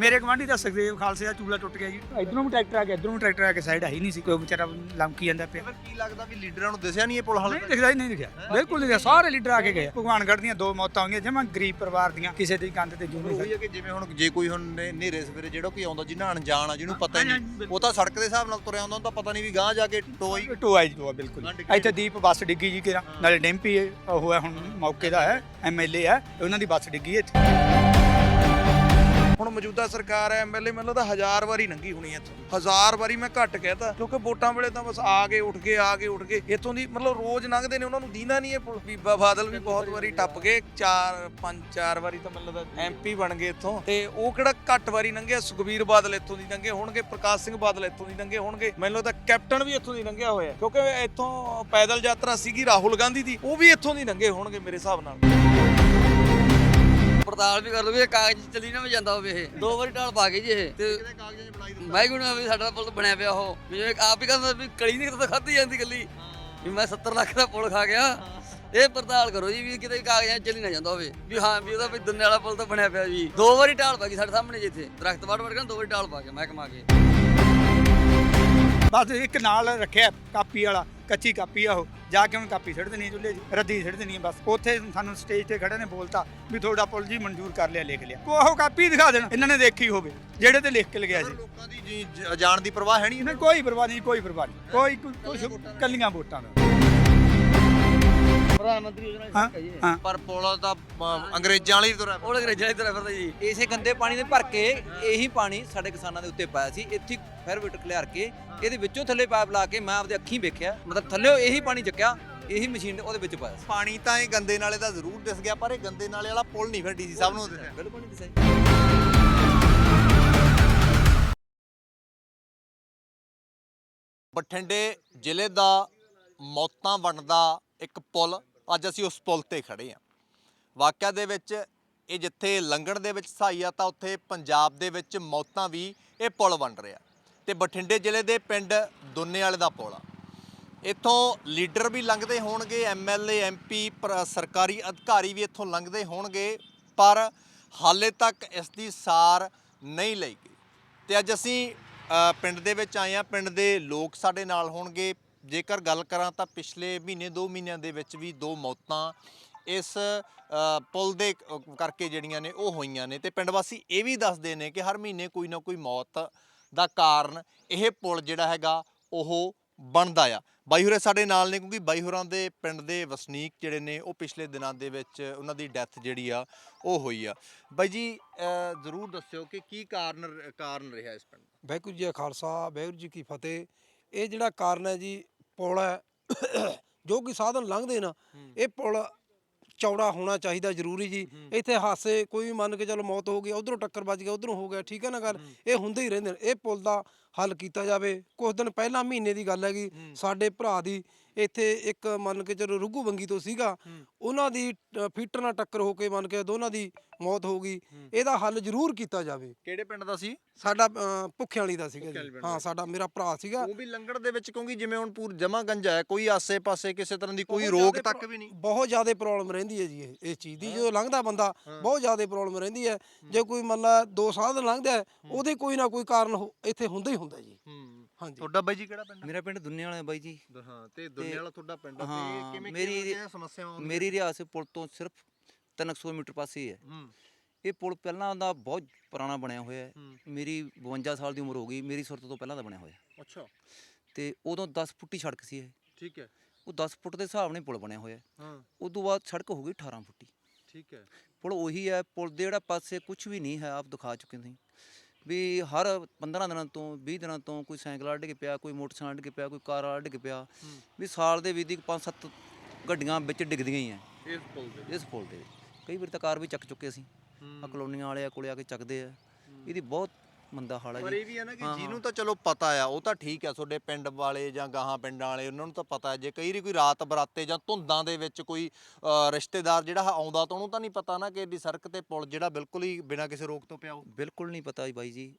ਮੇਰੇ ਗਵਾਂਢੀ ਦਾ ਸੁਖਦੇਵ ਖਾਲਸੇ ਦਾ ਚੂਲਾ ਟੁੱਟ ਗਿਆ ਜੀ। ਇਧਰੋਂ ਵੀ ਟਰੈਕਟਰ ਆ ਗਿਆ ਇਧਰੋਂ ਟਰੈਕਟਰ ਆ ਕੇ ਸਾਈਡ ਹੈ ਹੀ ਨਹੀਂ ਸੀ ਕੋਈ ਵਿਚਾਰਾ ਲੰਕੀ ਜਾਂਦਾ ਪਿਆ। ਕੀ ਲੱਗਦਾ ਵੀ ਲੀਡਰਾਂ ਨੂੰ ਦਿਸਿਆ ਨਹੀਂ ਇਹ ਪੁਲ ਹਾਲੇ ਨਹੀਂ ਦਿਖਦਾ ਹੀ ਨਹੀਂ ਦਿਖਿਆ ਬਿਲਕੁਲ ਨਹੀਂ ਦਿਖਿਆ ਸਾਰੇ ਲੀਡਰ ਆ ਕੇ ਗਏ। ਭਗਵਾਨਗੜ੍ਹ ਦੀਆਂ ਦੋ ਮੌਤਾਂ ਹੋਈਆਂ ਜਮਾਂ ਗਰੀਬ ਪਰਿਵਾਰ ਦੀਆਂ ਕਿਸੇ ਦੀ ਕੰਧ ਤੇ ਜੂ ਨਹੀਂ ਉਹੀ ਹੈ ਕਿ ਜਿਵੇਂ ਹੁਣ ਜੇ ਕੋਈ ਹੁਣ ਨੇਰੇ ਸਵੇਰੇ ਜਿਹੜਾ ਕੋਈ ਆਉਂਦਾ ਜਿਹਨਾਂ ਅਣਜਾਣ ਆ ਜਿਹਨੂੰ ਪਤਾ ਹੀ ਨਹੀਂ। ਉਹ ਤਾਂ ਸੜਕ ਦੇ ਹਿਸਾਬ ਨਾਲ ਤੁਰਿਆ ਆਉਂਦਾ ਉਹਨੂੰ ਤਾਂ ਪਤਾ ਨਹੀਂ ਵੀ ਗਾਂਹ ਜਾ ਕੇ ਟੋਈ ਜੀ ਟੋਆ ਬਿਲਕੁਲ। ਇੱਥੇ ਦੀਪ ਬੱਸ ਡਿੱਗੀ ਜੀ ਕਿਰਾ ਨਾਲੇ ਡੈਂਪੀ ਉਹ ਹੈ ਹੁਣ ਮੌਕੇ ਦਾ ਹੈ ਐਮਐਲਏ ਹੈ ਉਹਨਾਂ ਦੀ ਬੱਸ ਡਿੱਗੀ ਇੱਥੇ। ਹੁਣ ਮੌਜੂਦਾ ਸਰਕਾਰ ਹੈ ਐਮਐਲਏ ਮੈਨੂੰ ਲੱਗਦਾ ਹਜ਼ਾਰ ਵਾਰੀ ਲੰਘੀ ਹੋਣੀ ਇੱਥੋਂ। ਹਜ਼ਾਰ ਵਾਰੀ ਮੈਂ ਘੱਟ ਕਹਿਤਾ ਕਿਉਂਕਿ ਵੋਟਾਂ ਵੇਲੇ ਤਾਂ ਬਸ ਆ ਕੇ ਉੱਠ ਕੇ ਆ ਕੇ ਉੱਠ ਕੇ ਇੱਥੋਂ ਦੀ ਮਤਲਬ ਰੋਜ਼ ਲੰਘਦੇ ਨੇ, ਉਹਨਾਂ ਨੂੰ ਦੀਂਦਾ ਨਹੀਂ ਇਹ ਪੁਲ ਬੀਬਾ ਬਾਦਲ ਵੀ ਬਹੁਤ ਵਾਰੀ ਟੱਪ ਗਏ। ਚਾਰ, ਪੰਜ, ਚਾਰ ਵਾਰੀ ਤਾਂ ਮੈਨੂੰ ਲੱਗਦਾ ਐਮਪੀ ਬਣ ਗਏ ਇੱਥੋਂ। ਤੇ ਉਹ ਕਿਹੜਾ ਘੱਟ ਵਾਰੀ ਲੰਘਿਆ ਸੁਖਬੀਰ ਬਾਦਲ ਇੱਥੋਂ ਦੀ ਲੰਘੇ ਹੋਣਗੇ, ਪ੍ਰਕਾਸ਼ ਸਿੰਘ ਬਾਦਲ ਇੱਥੋਂ ਦੀ ਲੰਘੇ ਹੋਣਗੇ। ਮੈਨੂੰ ਲੱਗਦਾ ਕੈਪਟਨ ਵੀ ਇੱਥੋਂ ਦੀ ਲੰਘਿਆ ਹੋਇਆ ਕਿਉਂਕਿ ਇੱਥੋਂ ਪੈਦਲ ਯਾਤਰਾ ਸੀਗੀ ਰਾਹੁਲ ਗਾਂਧੀ ਦੀ, ਉਹ ਵੀ ਇੱਥੋਂ ਦੀ ਲੰਘੇ ਹੋਣਗੇ ਮੇਰੇ ਹਿਸਾਬ ਨਾਲ। ਪੜਤਾਲ ਵੀ ਕਰ ਲਓ ਵੀ ਇਹ ਕਾਗਜ਼ ਚੱਲੀ ਨਾ ਜਾਂਦਾ ਹੋਵੇ ਇਹ। ਦੋ ਵਾਰੀ ਢਾਲ ਪਾ ਕੇ ਜੀ ਇਹ। ਤੇ ਕਿਹਦੇ ਕਾਗਜ਼ਾਂ 'ਚ ਬਣਾਈ ਮੈਂ ਕਿਉਂ ਵੀ ਸਾਡਾ ਪੁੱਲ ਬਣਿਆ ਪਿਆ ਉਹ। ਵੀ ਜਿਵੇਂ ਆਪ ਹੀ ਕਹਿੰਦਾ ਵੀ ਕਲੀ ਨਹੀਂ ਤਾਂ ਖਾਧੀ ਜਾਂਦੀ ਗੱਲੀ ਵੀ ਮੈਂ 70 ਲੱਖ ਦਾ ਪੁੱਲ ਖਾ ਗਿਆ। ਇਹ ਪੜਤਾਲ ਕਰੋ ਜੀ ਵੀ ਕਿਤੇ ਕਾਗਜ਼ਾਂ 'ਚ ਚੱਲੀ ਨਾ ਜਾਂਦਾ ਹੋਵੇ। ਵੀ ਹਾਂ ਵੀ ਉਹਦਾ ਵੀ ਦੁੰਨੇ ਵਾਲਾ ਪੁੱਲ ਤਾਂ ਬਣਿਆ ਪਿਆ ਜੀ। ਦੋ ਵਾਰੀ ਢਾਲ ਪਾ ਗਈ ਸਾਡੇ ਸਾਹਮਣੇ ਜਿੱਥੇ ਦਰਖਤ ਵੱਢ ਵੱਢ ਕੇ ਦੋ ਵਾਰੀ ਢਾਲ ਪਾ ਗਿਆ ਮੈਂ ਕਮਾ ਕੇ। ਬਸ ਇੱਕ ਨਾਲ ਰੱਖਿਆ ਕਾਪੀ ਵਾਲਾ ਕੱਚੀ ਕਾਪੀ ਆ ਉਹ। ਜਾ ਕੇ ਉਹਨੂੰ ਕਾਪੀ ਛੱਡ ਦੇਣੀ ਚੁੱਲ੍ਹੇ 'ਚ ਰੱਦੀ ਛੱਡ ਦੇਣੀ ਬਸ। ਉੱਥੇ ਸਾਨੂੰ ਸਟੇਜ ਤੇ ਖੜੇ ਨੇ ਬੋਲਤਾ ਵੀ ਤੁਹਾਡਾ ਪੁੱਲ ਜੀ ਮਨਜ਼ੂਰ ਕਰ ਲਿਆ ਲਿਖ ਲਿਆ। ਉਹ ਕਾਪੀ ਦਿਖਾ ਦੇਣ ਇਹਨਾਂ ਨੇ ਦੇਖੀ ਹੋਵੇ ਜਿਹੜੇ ਤੇ ਲਿਖ ਕੇ ਲਗਿਆ ਸੀ। ਲੋਕਾਂ ਦੀ ਜੀ ਜ- ਜਾਣ ਦੀ ਪਰਵਾਹ ਹੈ ਨਹੀਂ ਕੋਈ ਪਰਵਾਹ ਨਹੀਂ ਕੋਈ ਪਰਵਾਹ ਨਹੀਂ। ਕੋਈ ਕੁਝ ਕੱਲੀਆਂ ਵੋਟਾਂ ਦਾ ਪ੍ਰਧਾਨ ਮੰਤਰੀ ਯੋਜਨਾ ਹਾਂ ਹਾਂ ਪਰ ਪੁਲ ਤਾਂ ਅੰਗਰੇਜ਼ਾਂ ਵਾਲੀ ਤੁਰਿਆ ਉਹ ਅੰਗਰੇਜ਼ਾਂ ਦੀ ਤਰ੍ਹਾਂ ਫਿਰਦਾ ਜੀ। ਇਸੇ ਗੰਦੇ ਪਾਣੀ ਦੇ ਭਰ ਕੇ ਇਹੀ ਪਾਣੀ ਸਾਡੇ ਕਿਸਾਨਾਂ ਦੇ ਉੱਤੇ ਪਾਇਆ ਸੀ। ਇੱਥੇ ਫਿਰ ਵਿਟ ਖਲਿਆਰ ਕੇ ਇਹਦੇ ਵਿੱਚੋਂ ਥੱਲੇ ਪਾਈਪ ਲਾ ਕੇ ਮੈਂ ਆਪਦੇ ਅੱਖੀਂ ਵੇਖਿਆ। ਮਤਲਬ ਥੱਲੇ ਇਹੀ ਪਾਣੀ ਚੱਕਿਆ ਇਹੀ ਮਸ਼ੀਨ ਉਹਦੇ ਵਿੱਚ ਪਾਇਆ ਸੀ। ਪਾਣੀ ਤਾਂ ਇਹ ਗੰਦੇ ਨਾਲੇ ਦਾ ਜ਼ਰੂਰ ਦਿਸ ਗਿਆ ਪਰ ਇਹ ਗੰਦੇ ਨਾਲੇ ਵਾਲਾ ਪੁਲ ਨਹੀਂ ਫਿਰ ਡੀਸੀ ਸਾਹਿਬ ਨੂੰ ਦਿਸਿਆ। ਬਿਲਕੁਲ ਨਹੀਂ ਦਿਸਿਆ ਬਠਿੰਡੇ ਜ਼ਿਲ੍ਹੇ ਦਾ ਮੌਤਾਂ ਬਣਦਾ ਇੱਕ ਪੁਲ। ਅੱਜ ਅਸੀਂ ਉਸ ਪੁਲ ਤੇ ਖੜੇ ਹਾਂ। ਵਾਕਿਆ ਦੇ ਵਿੱਚ ਇਹ ਜਿੱਥੇ ਲੰਘਣ ਦੇ ਵਿੱਚ ਸਹਾਈ ਆ, ਤਾਂ ਉੱਥੇ ਪੰਜਾਬ ਦੇ ਵਿੱਚ ਮੌਤਾਂ ਵੀ ਇਹ ਪੁਲ ਬਣ ਰਿਹਾ। ਤੇ ਬਠਿੰਡੇ ਜ਼ਿਲ੍ਹੇ ਦੇ ਪਿੰਡ ਦੁੰਨੇ ਵਾਲੇ ਦਾ ਪੁਲ ਆ। ਇੱਥੋਂ ਲੀਡਰ ਵੀ ਲੰਘਦੇ ਹੋਣਗੇ ਐਮਐਲਏ ਐਮਪੀ ਸਰਕਾਰੀ ਅਧਿਕਾਰੀ ਵੀ ਇੱਥੋਂ ਲੰਘਦੇ ਹੋਣਗੇ, ਪਰ ਹਾਲੇ ਤੱਕ ਇਸ ਦੀ ਸਾਰ ਨਹੀਂ ਲਈ ਗਈ। ਤੇ ਅੱਜ ਅਸੀਂ ਪਿੰਡ ਦੇ ਵਿੱਚ ਆਏ ਆ ਪਿੰਡ ਦੇ ਲੋਕ ਸਾਡੇ ਨਾਲ ਹੋਣਗੇ ਜੇਕਰ ਗੱਲ ਕਰਾਂ ਤਾਂ ਪਿਛਲੇ ਮਹੀਨੇ 2 ਮਹੀਨਿਆਂ ਦੇ ਵਿੱਚ ਵੀ ਦੋ ਮੌਤਾਂ ਇਸ ਪੁਲ ਦੇ ਕਰਕੇ ਜਿਹੜੀਆਂ ਨੇ ਉਹ ਹੋਈਆਂ ਨੇ ਤੇ ਪਿੰਡ ਵਾਸੀ ਇਹ ਵੀ ਦੱਸਦੇ ਨੇ ਕਿ ਹਰ ਮਹੀਨੇ ਕੋਈ ਨਾ ਕੋਈ ਮੌਤ ਦਾ ਕਾਰਨ ਇਹ ਪੁਲ ਜਿਹੜਾ ਹੈਗਾ ਉਹ ਬਣਦਾ ਆ। ਬਾਈ ਹੋਰੇ ਸਾਡੇ ਨਾਲ ਨੇ ਕਿਉਂਕਿ ਬਾਈ ਹੋਰਾਂ ਦੇ ਪਿੰਡ ਦੇ ਵਸਨੀਕ ਜਿਹੜੇ ਨੇ ਉਹ ਪਿਛਲੇ ਦਿਨਾਂ ਦੇ ਵਿੱਚ ਉਹਨਾਂ ਦੀ ਡੈਥ ਜਿਹੜੀ ਆ ਉਹ ਹੋਈ ਆ। ਬਾਈ ਜੀ ਜ਼ਰੂਰ ਦੱਸਿਓ ਕਿ ਕੀ ਕਾਰਨ ਕਾਰਨ ਰਿਹਾ ਇਸ ਪਿੰਡ ਦਾ? ਵਾਹਿਗੁਰੂ ਜੀ ਕਾ ਖਾਲਸਾ, ਵਾਹਿਗੁਰੂ ਜੀ ਕੀ ਫਤਿਹ। ਇਹ ਜਿਹੜਾ ਕਾਰਨ ਹੈ ਜੀ ਪੁਲ ਹੈ। ਜੋ ਕਿ ਸਾਧਨ ਲੰਘਦੇ ਨਾ ਇਹ ਪੁਲ ਚੌੜਾ ਹੋਣਾ ਚਾਹੀਦਾ ਜ਼ਰੂਰੀ ਜੀ। ਇੱਥੇ ਹਾਸੇ ਕੋਈ ਵੀ ਮੰਨ ਕੇ ਚਲੋ ਮੌਤ ਹੋ ਗਈ ਉਧਰੋਂ ਟੱਕਰ ਵੱਜ ਗਿਆ ਉਧਰੋਂ ਹੋ ਗਿਆ ਠੀਕ ਹੈ ਨਾ ਗੱਲ? ਇਹ ਹੁੰਦੇ ਹੀ ਰਹਿੰਦੇ ਨੇ। ਇਹ ਪੁਲ ਦਾ ਹੱਲ ਕੀਤਾ ਜਾਵੇ। ਕੁਝ ਦਿਨ ਪਹਿਲਾਂ ਮਹੀਨੇ ਦੀ ਗੱਲ ਹੈਗੀ। ਸਾਡੇ ਭਰਾ ਦੀ ਇੱਥੇ ਇੱਕ ਮੰਨ ਕੇ ਚਲੋ ਰੁੱਗੂ ਬੰਗੀ ਤੋਂ ਸੀਗਾ ਉਹਨਾਂ ਦੀ ਫੀਟਰ ਨਾਲ ਟੱਕਰ ਹੋ ਕੇ ਮੰਨ ਕੇ ਦੋਨਾਂ ਦੀ ਮੌਤ ਹੋ ਗਈ। ਇਹਦਾ ਹੱਲ ਜ਼ਰੂਰ ਕੀਤਾ ਜਾਵੇ। ਕਿਹੜੇ ਪਿੰਡ ਦਾ ਸੀ? ਸਾਡਾ ਅ, ਭੁੱਖਿਆਂ ਵਾਲੀ ਦਾ ਸੀਗਾ ਜੀ। ਹਾਂ। ਸਾਡਾ ਮੇਰਾ ਭਰਾ ਸੀਗਾ। ਉਹ ਵੀ ਲੰਗੜ ਦੇ ਵਿੱਚ ਕਿਉਂਕਿ ਜਿਵੇਂ ਹੁਣ ਪੂਰ ਜਮਾ ਗੰਜਾ ਹੈ ਕੋਈ ਆਸੇ-ਪਾਸੇ ਕਿਸੇ ਤਰ੍ਹਾਂ ਦੀ ਕੋਈ ਰੋਕ ਤੱਕ ਵੀ ਨਹੀਂ। ਬਹੁਤ ਜ਼ਿਆਦਾ ਪ੍ਰੋਬਲਮ ਰਹਿੰਦੀ ਹੈ ਜੀ ਇਹ ਇਸ ਚੀਜ਼ ਦੀ। ਜਦੋਂ ਲੰਘਦਾ ਬੰਦਾ ਬਹੁਤ ਜ਼ਿਆਦਾ ਪ੍ਰੋਬਲਮ ਰਹਿੰਦੀ ਹੈ। ਜੇ ਕੋਈ ਮੰਨ ਲਾ ਦੋ ਸਾਧਨ ਲੰਘਦਾ ਉਹਦੇ ਕੋਈ ਨਾ ਕੋਈ ਕਾਰਨ ਇੱਥੇ ਹੁੰਦਾ ਹੀ ਹੁੰਦਾ ਜੀ। ਹੂੰ। ਹਾਂਜੀ। ਤੁਹਾਡਾ ਬਾਈ ਜੀ ਕਿਹੜਾ ਪਿੰਡ ਮੇਰਾ ਪਿੰਡ ਦੁੰਨੇ ਵਾਲਾ ਹੈ ਬਾਈ ਜੀ। ਹਾਂ ਤੇ ਦੁਨੀਆ ਵਾਲਾ ਤੁਹਾਡਾ ਪਿੰਡ ਹਾਂ, ਤੇ ਕਿਵੇਂ ਮੇਰੀ- ਕਿਵੇਂ ਸਮੱਸਿਆਵਾਂ ਆਉਂਦੀਆਂ? ਮੇਰੀ ਰਿਆਸ ਪੁਲ ਤੋਂ ਸਿਰਫ 300 ਮੀਟਰ ਪਾਸੇ ਹੀ। ਹੈ। ਹੂੰ ਇਹ ਪੁਲ ਪਹਿਲਾਂ ਦਾ ਬਹੁਤ ਪੁਰਾਣਾ ਬਣਿਆ ਹੋਇਆ ਹੈ। ਹੂੰ। ਮੇਰੀ 52 ਸਾਲ ਦੀ ਉਮਰ ਹੋ ਗਈ ਮੇਰੀ ਸੁਰਤ ਤੋਂ ਪਹਿਲਾਂ ਦਾ ਬਣਿਆ ਹੋਇਆ। ਅੱਛਾ। ਤੇ ਉਦੋਂ 10 ਫੁੱਟੀ ਸੜਕ ਸੀ ਇਹ। ਠੀਕ ਹੈ। ਉਹ 10 ਫੁੱਟ ਦੇ ਹਿਸਾਬ ਨਾਲ ਹੀ ਪੁਲ ਬਣਿਆ ਹੋਇਆ ਹੈ। ਹਾਂ। ਉਦੋਂ ਬਾਅਦ ਸੜਕ ਹੋ ਗਈ 18 ਫੁੱਟੀ ਠੀਕ ਹੈ। ਪੁਲ ਉਹੀ ਹੈ ਪੁਲ ਦੇ ਜਿਹੜਾ ਪਾਸੇ ਕੁਝ ਵੀ ਨਹੀਂ ਹੈ ਆਪ ਦਿਖਾ ਚੁੱਕੇ ਤੁਸੀਂ। ਵੀ ਹਰ 15 ਦਿਨਾਂ ਤੋਂ 20 ਦਿਨਾਂ ਤੋਂ ਕੋਈ ਸਾਈਕਲ ਅੱਡ ਕੇ ਪਿਆ ਕੋਈ ਮੋਟਰਸਾਈਕਲ ਅੱਡ ਕੇ ਪਿਆ ਕੋਈ ਕਾਰ ਅੱਡ ਕੇ ਪਿਆ ਵੀ ਸਾਲ ਦੇ ਵਿੱਚ ਦੀ 5-7 ਗੱਡੀਆਂ ਵਿੱਚ ਡਿੱਗਦੀਆਂ ਹੀ ਆ ਇਸ ਪੁਲ ਦੇ ਇਸ ਪੁਲ ਦੇ ਵਿੱਚ। ਕਈ ਵਾਰ ਤਾਂ ਕਾਰ ਵੀ ਚੱਕ ਚੁੱਕੇ ਅਸੀਂ। ਆ ਕਲੋਨੀਆਂ ਵਾਲੇ ਆ ਕੋਲੇ ਆ ਕੇ ਚੱਕਦੇ ਆ। ਇਹਦੀ ਬਹੁਤ ਮੰਦਾ ਹਾਲ ਹੈ ਪਰ ਜੀ। ਇਹ ਵੀ ਹੈ ਨਾ ਕਿ ਜਿਹਨੂੰ। ਤਾਂ ਚਲੋ ਪਤਾ ਆ ਉਹ ਤਾਂ ਠੀਕ ਆ ਤੁਹਾਡੇ ਪਿੰਡ ਵਾਲੇ ਜਾਂ ਗਾਹਾਂ ਪਿੰਡਾਂ ਵਾਲੇ ਉਹਨਾਂ ਨੂੰ ਤਾਂ ਪਤਾ ਹੈ। ਜੇ ਕਈ ਵਾਰੀ ਕੋਈ ਰਾਤ ਬਰਾਤੇ ਜਾਂ ਧੁੰਦਾਂ ਦੇ ਵਿੱਚ ਕੋਈ ਅ, ਰਿਸ਼ਤੇਦਾਰ ਜਿਹੜਾ ਆਉਂਦਾ ਤਾਂ ਉਹਨੂੰ ਤਾਂ ਨਹੀਂ ਪਤਾ ਨਾ ਕਿ ਏਡੀ ਸੜਕ ਤੇ ਪੁਲ ਜਿਹੜਾ ਬਿਲਕੁਲ ਹੀ ਬਿਨਾਂ ਕਿਸੇ ਰੋਕ ਤੋਂ ਪਿਆ ਬਿਲਕੁਲ ਨਹੀਂ ਪਤਾ ਜੀ ਬਾਈ ਜੀ।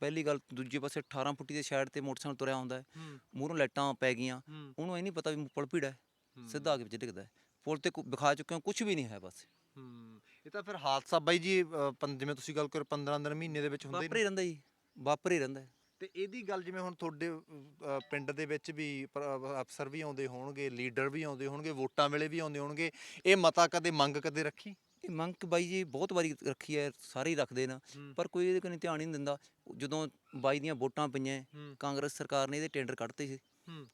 ਪਹਿਲੀ ਗੱਲ ਦੂਜੇ ਪਾਸੇ 18 ਫੁੱਟੀ ਦੇ ਸਾਈਡ ਤੇ ਮੋਟਰਸਾਈਕਲ ਤੁਰਿਆ ਹੁੰਦਾ ਹੈ। ਮੂਹਰੋਂ ਲਾਈਟਾਂ ਪੈ ਗਈਆਂ। ਉਹਨੂੰ ਇਹ ਨਹੀਂ ਪਤਾ ਵੀ ਪੁਲ ਭੀੜਾ ਹੈ। ਸਿੱਧਾ ਆ ਕੇ ਵਿੱਚ ਡਿੱਗਦਾ ਹੈ। ਪੁਲ ਤੇ ਵਿਖਾ ਚੁੱਕੇ ਹਾਂ ਕੁਝ ਵੀ ਨਹੀਂ ਹੈ ਬਸ। ਇਹ ਤਾਂ ਫਿਰ ਹਾਦਸਾ ਬਾਈ ਜੀ ਅ, ਪੰ- ਜਿਵੇਂ ਤੁਸੀਂ ਗੱਲ ਕਰ 15 ਦਿਨ ਮਹੀਨੇ ਦੇ ਵਿੱਚ ਹੁੰਦਾ ਹੀ ਵਾਪਰ ਹੀ ਰਹਿੰਦਾ ਜੀ ਵਾਪਰ ਹੀ ਰਹਿੰਦਾ ਤੇ ਇਹਦੀ ਗੱਲ ਜਿਵੇਂ ਹੁਣ ਤੁਹਾਡੇ ਅ, ਪਿੰਡ ਦੇ ਵਿੱਚ ਵੀ ਅ, ਅਫਸਰ ਵੀ ਆਉਂਦੇ ਹੋਣਗੇ ਲੀਡਰ ਵੀ ਆਉਂਦੇ ਹੋਣਗੇ ਵੋਟਾਂ ਵੇਲੇ ਵੀ ਆਉਂਦੇ ਹੋਣਗੇ ਇਹ ਮਤਾ ਕਦੇ ਮੰਗ ਕਦੇ ਰੱਖੀ ਇਹ ਮੰਗ ਬਾਈ ਜੀ ਬਹੁਤ ਵਾਰੀ ਰੱਖੀ ਹੈ ਸਾਰੇ ਹੀ ਰੱਖਦੇ ਨੇ ਹੂੰ। ਪਰ ਕੋਈ ਇਹਦੇ ਕਨੀ ਧਿਆਨ ਹੀ ਨਹੀਂ ਦਿੰਦਾ ਜਦੋਂ ਬਾਈ ਦੀਆਂ ਵੋਟਾਂ ਪਈਆਂ। ਕਾਂਗਰਸ ਸਰਕਾਰ ਨੇ ਇਹਦੇ ਟੈਂਡਰ ਕੱਢਤੇ ਸੀ ਹੂੰ।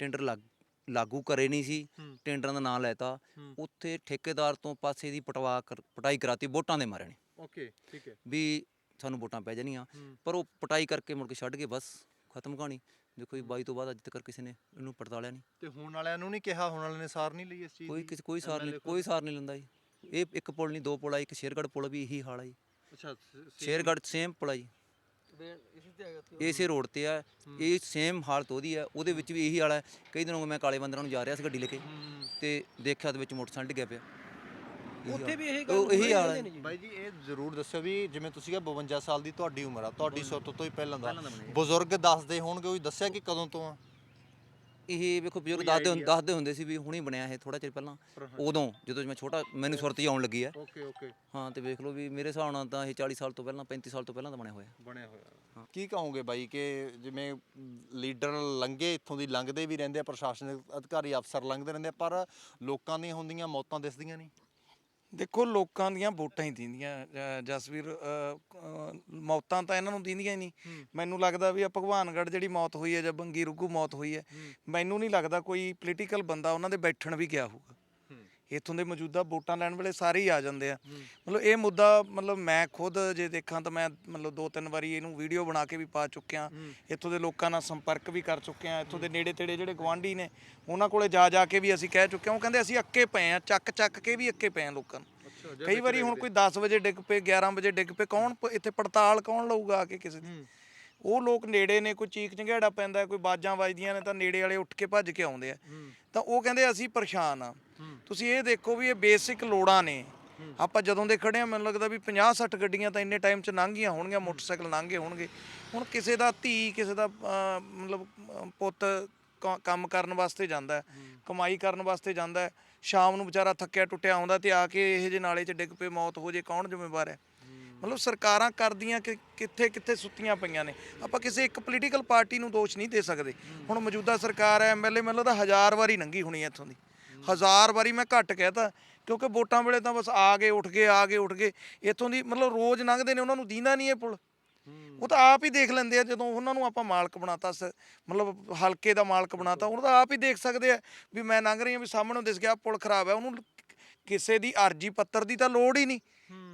ਟੈਂਡਰ ਲੱਗ ਲਾਗੂ ਕਰੇ ਨਹੀਂ ਸੀ ਹੂੰ। ਟੈਂਡਰਾਂ ਦਾ ਨਾਂ ਲੈਤਾ ਹੂੰ। ਉੱਥੇ ਠੇਕੇਦਾਰ ਤੋਂ ਪਾਸੇ ਦੀ ਪਟਵਾ ਕਰ- ਪਟਾਈ ਕਰਾਤੀ ਵੋਟਾਂ ਦੇ ਮਾਰੇ ਨੇ। ਓਕੇ ਠੀਕ ਹੈ। ਵੀ ਸਾਨੂੰ ਵੋਟਾਂ ਪੈ ਜਾਣੀਆਂ। ਹੂੰ। ਪਰ ਉਹ ਪਟਾਈ ਕਰਕੇ ਮੁੜ ਕੇ ਛੱਡ ਕੇ ਬਸ ਖਤਮ ਕਹਾਣੀ। ਦੇਖੋ ਜੀ 22 ਤੋਂ ਬਾਅਦ ਅੱਜ ਤੱਕ ਕਿਸੇ ਨੇ ਇਹਨੂੰ ਪੜਤਾਲਿਆ ਨਹੀਂ। ਤੇ ਹੁਣ ਵਾਲਿਆਂ ਨੂੰ ਨਹੀਂ ਕਿਹਾ ਹੁਣ ਵਾਲਿਆਂ ਨੇ ਸਾਰ ਨਹੀਂ ਲਈ ਇਸ ਚੀਜ਼ ਕੋਈ ਦੀ? ਕਿਸੇ ਕੋਈ ਸਾਰ ਨਹੀਂ MLA ਕੋਈ ਸਾਰ ਨਹੀਂ ਲੈਂਦਾ ਜੀ। ਇਹ ਇੱਕ ਪੁਲ ਨਹੀਂ ਦੋ ਪੁਲ ਆ ਇੱਕ ਸ਼ੇਰਗੜ੍ਹ ਪੁਲ ਵੀ ਇਹੀ ਹਾਲ ਆ ਜੀ। ਅੱਛਾ ਸ- ਸ- ਸ਼ੇਰਗੜ੍ਹ ਸੇਮ ਪੁਲ ਆ ਜੀ। ਤੇ ਉੱਥੇ। ਇਸੇ ਰੋਡ ਤੇ ਆ ਇਹ ਸੇਮ ਹਾਲਤ ਉਹਦੀ ਆ ਉਹਦੇ ਵਿੱਚ ਵੀ ਇਹੀ ਹਾਲ ਹੈ ਕਈ ਦਿਨ ਹੋ ਗਏ ਮੈਂ ਕਾਲੇ ਬੰਦਰਾਂ ਨੂੰ ਜਾ ਰਿਹਾ ਸੀ ਗੱਡੀ ਲੈ ਕੇ। ਤੇ ਦੇਖਿਆ ਉਹਦੇ ਵਿੱਚ ਮੋਟਰਸਾਈਕਲ ਡਿੱਗਿਆ ਪਿਆ ਇਹੀ ਉੱਥੇ। ਵੀ ਇਹੀ ਉਹ ਇਹੀ ਹਾਲ ਹੈ ਬਾਈ ਜੀ ਇਹ ਜ਼ਰੂਰ ਦੱਸਿਓ ਵੀ ਜਿਵੇਂ ਤੁਸੀਂ ਕਿਹਾ 52 ਸਾਲ ਦੀ ਤੁਹਾਡੀ ਉਮਰ ਆ ਤੁਹਾਡੀ ਸੁੱਤ ਤੋਂ ਹੀ ਪਹਿਲਾਂ ਦਾ। ਬਜ਼ੁਰਗ ਦੱਸਦੇ ਹੋਣਗੇ ਉਹ ਦੱਸਿਆ ਕਿ ਕਦੋਂ ਤੋਂ ਆ ਇਹ ਵੇਖੋ ਬਜ਼ੁਰਗ ਦੱਸਦੇ ਹੁੰ- idea? ਦੱਸਦੇ ਹੁੰਦੇ ਸੀ ਵੀ ਹੁਣੇ ਬਣਿਆ ਇਹ ਥੋੜਾ ਚਿਰ ਪਹਿਲਾਂ। ਉਦੋਂ ਜਦੋਂ ਮੈਂ ਛੋਟਾ ਮੈਨੂੰ ਸੁਰਤ ਆਉਣ ਲੱਗੀ ਆ। ਓਕੇ ਓਕੇ ਹਾਂ ਤੇ ਵੇਖ ਲਓ ਵੀ ਮੇਰੇ ਹਿਸਾਬ ਨਾਲ ਤਾਂ ਇਹ 40 ਸਾਲ ਤੋਂ ਪਹਿਲਾਂ 35 ਸਾਲ ਤੋਂ ਪਹਿਲਾਂ ਦਾ ਬਣਿਆ ਹੋਇਆ। ਬਣਿਆ ਹੋਇਆ। ਕੀ ਕਹੋਗੇ ਬਾਈ ਕਿ ਜਿਵੇਂ ਲੀਡਰ ਲੰਘੇ ਇੱਥੋਂ ਦੀ ਲੰਘਦੇ ਵੀ ਰਹਿੰਦੇ ਆ ਪ੍ਰਸ਼ਾਸਨਿਕ ਅਧਿਕਾਰੀ ਅਫਸਰ ਲੰਘਦੇ ਰਹਿੰਦੇ ਆ ਪਰ ਲੋਕਾਂ ਦੀਆਂ ਹੁੰਦੀਆਂ ਮੌਤਾਂ ਦਿਸਦੀਆਂ ਨਹੀਂ? ਦੇਖੋ ਲੋਕਾਂ ਦੀਆਂ ਵੋਟਾਂ ਹੀ ਦਿੰਦੀਆਂ ਜਸਵੀਰ ਮੌਤਾਂ ਤਾਂ ਇਹਨਾਂ ਨੂੰ ਦਿੰਦੀਆਂ ਹੀ ਨਹੀਂ। ਮੈਨੂੰ ਲੱਗਦਾ ਵੀ ਆ ਭਗਵਾਨਗੜ੍ਹ ਜਿਹੜੀ ਮੌਤ ਹੋਈ ਹੈ ਜਾਂ ਬੰਗੀ ਰੁੱਗੂ ਮੌਤ ਹੋਈ ਹੈ ਮੈਨੂੰ ਨਹੀਂ ਲੱਗਦਾ ਕੋਈ ਪੋਲੀਟੀਕਲ ਬੰਦਾ ਉਹਨਾਂ ਦੇ ਬੈਠਣ ਵੀ ਗਿਆ ਹੋਊਗਾ। ਇੱਥੋਂ ਦੇ ਮੌਜੂਦਾ ਵੋਟਾਂ ਲੈਣ ਵੇਲੇ ਸਾਰੇ ਹੀ ਆ ਜਾਂਦੇ ਆ। ਮਤਲਬ ਇਹ ਮੁੱਦਾ ਮਤਲਬ ਮੈਂ ਖੁਦ ਜੇ ਦੇਖਾਂ ਤਾਂ ਮੈਂ ਮਤਲਬ ਦੋ ਤਿੰਨ ਵਾਰੀ ਇਹਨੂੰ ਵੀਡੀਓ ਬਣਾ ਕੇ ਵੀ ਪਾ ਚੁੱਕਿਆ। ਇੱਥੋਂ ਦੇ ਲੋਕਾਂ ਨਾਲ ਸੰਪਰਕ ਵੀ ਕਰ ਚੁੱਕਿਆ ਇੱਥੋਂ ਦੇ ਨੇੜੇ ਤੇੜੇ ਜਿਹੜੇ ਗਵਾਂਢੀ ਨੇ ਉਹਨਾਂ ਕੋਲੇ ਜਾ ਜਾ ਕੇ ਵੀ ਅਸੀਂ ਕਹਿ ਚੁੱਕੇ ਹਾਂ। ਉਹ ਕਹਿੰਦੇ ਅਸੀਂ ਅੱਕੇ ਪਏ ਆ ਚੱਕ ਚੱਕ ਕੇ ਵੀ ਅੱਕੇ ਪਏ ਆ ਲੋਕਾਂ ਨੂੰ। ਕਈ ਵਾਰੀ ਹੁਣ ਕੋਈ 10 ਵਜੇ ਡਿੱਗ ਪਏ 11 ਵਜੇ ਡਿੱਗ ਪਏ ਕੌਣ ਪ- ਇੱਥੇ ਪੜਤਾਲ ਕੌਣ ਲਊਗਾ ਆ ਕੇ ਕਿਸੇ ਦੀ? ਉਹ ਲੋਕ ਨੇੜੇ ਨੇ ਕੋਈ ਚੀਕ ਚੰਗਿਆੜਾ ਪੈਂਦਾ ਕੋਈ ਬਾਜਾਂ ਵੱਜਦੀਆਂ ਨੇ ਤਾਂ ਨੇੜੇ ਵਾਲੇ ਉੱਠ ਕੇ ਭੱਜ ਕੇ ਆਉਂਦੇ ਆ। ਤਾਂ ਉਹ ਕਹਿੰਦੇ ਅਸੀਂ ਪਰੇਸ਼ਾਨ ਆ। ਤੁਸੀਂ ਇਹ ਦੇਖੋ ਵੀ ਇਹ ਬੇਸਿਕ ਲੋੜਾਂ ਨੇ। ਆਪਾਂ ਜਦੋਂ ਦੇ ਖੜੇ ਆ ਮੈਨੂੰ ਲੱਗਦਾ ਵੀ 50 60 ਗੱਡੀਆਂ ਤਾਂ ਇੰਨੇ ਟਾਈਮ 'ਚ ਲੰਘੀਆਂ ਹੋਣਗੀਆਂ ਮੋਟਰਸਾਈਕਲ ਲੰਘੇ ਹੋਣਗੇ। ਹੁਣ ਕਿਸੇ ਦਾ ਧੀ ਕਿਸੇ ਦਾ ਮਤਲਬ ਪੁੱਤ ਕੰਮ ਕਰਨ ਵਾਸਤੇ ਜਾਂਦਾ ਕਮਾਈ ਕਰਨ ਵਾਸਤੇ ਜਾਂਦਾ ਸ਼ਾਮ ਨੂੰ ਵਿਚਾਰਾ ਥੱਕਿਆ ਟੁੱਟਿਆ ਆਉਂਦਾ ਤੇ ਆ ਕੇ ਇਹ ਜੇ ਨਾਲੇ 'ਚ ਡਿੱਗ ਪਏ ਮੌਤ ਹੋ ਜੇ ਕੌਣ ਜ਼ਿੰਮੇਵਾਰ ਹੈ? ਮਤਲਬ ਸਰਕਾਰਾਂ ਕਰਦੀਆਂ ਕਿ ਕਿੱਥੇ ਕਿੱਥੇ ਸੁੱਤੀਆਂ ਪਈਆਂ ਨੇ। ਆਪਾਂ ਕਿਸੇ ਇੱਕ ਪੋਲੀਟੀਕਲ ਪਾਰਟੀ ਨੂੰ ਦੋਸ਼ ਨਹੀਂ ਦੇ ਸਕਦੇ। ਹੁਣ ਮੌਜੂਦਾ ਸਰਕਾਰ ਹੈ ਐਮਐਲਏ ਮੈਨੂੰ ਲੱਗਦਾ ਹਜ਼ਾਰ ਵਾਰੀ ਲੰਘੀ ਹੋਣੀ ਹੈ ਇੱਥੋਂ ਦੀ। ਹਜ਼ਾਰ ਵਾਰੀ ਮੈਂ ਘੱਟ ਕਹਿਤਾ ਕਿਉਂਕਿ ਵੋਟਾਂ ਵੇਲੇ ਤਾਂ ਬਸ ਆ ਗਏ, ਉੱਠ ਗਏ, ਆ ਗਏ, ਉੱਠ ਗਏ। ਇੱਥੋਂ ਦੀ ਮਤਲਬ ਰੋਜ਼ ਲੰਘਦੇ ਨੇ, ਉਹਨਾਂ ਨੂੰ ਦੀਂਦਾ ਨਹੀਂ ਇਹ ਪੁਲ। ਉਹ ਤਾਂ ਆਪ ਹੀ ਦੇਖ ਲੈਂਦੇ ਆ, ਜਦੋਂ ਉਹਨਾਂ ਨੂੰ ਆਪਾਂ ਮਾਲਕ ਬਣਾਤਾ ਸ- ਮਤਲਬ ਹਲਕੇ ਦਾ ਮਾਲਕ ਬਣਾਤਾ, ਉਹ ਤਾਂ ਆਪ ਹੀ ਦੇਖ ਸਕਦੇ ਆ ਵੀ ਮੈਂ ਲੰਘ ਰਹੀ ਹਾਂ, ਵੀ ਸਾਹਮਣੇ ਦਿਸ ਗਿਆ, ਪੁਲ ਖਰਾਬ ਹੈ। ਉਹਨੂੰ ਕਿਸੇ ਦੀ ਅਰਜੀ ਪੱਤਰ ਦੀ ਤਾਂ ਲੋੜ ਹੀ ਨਹੀਂ।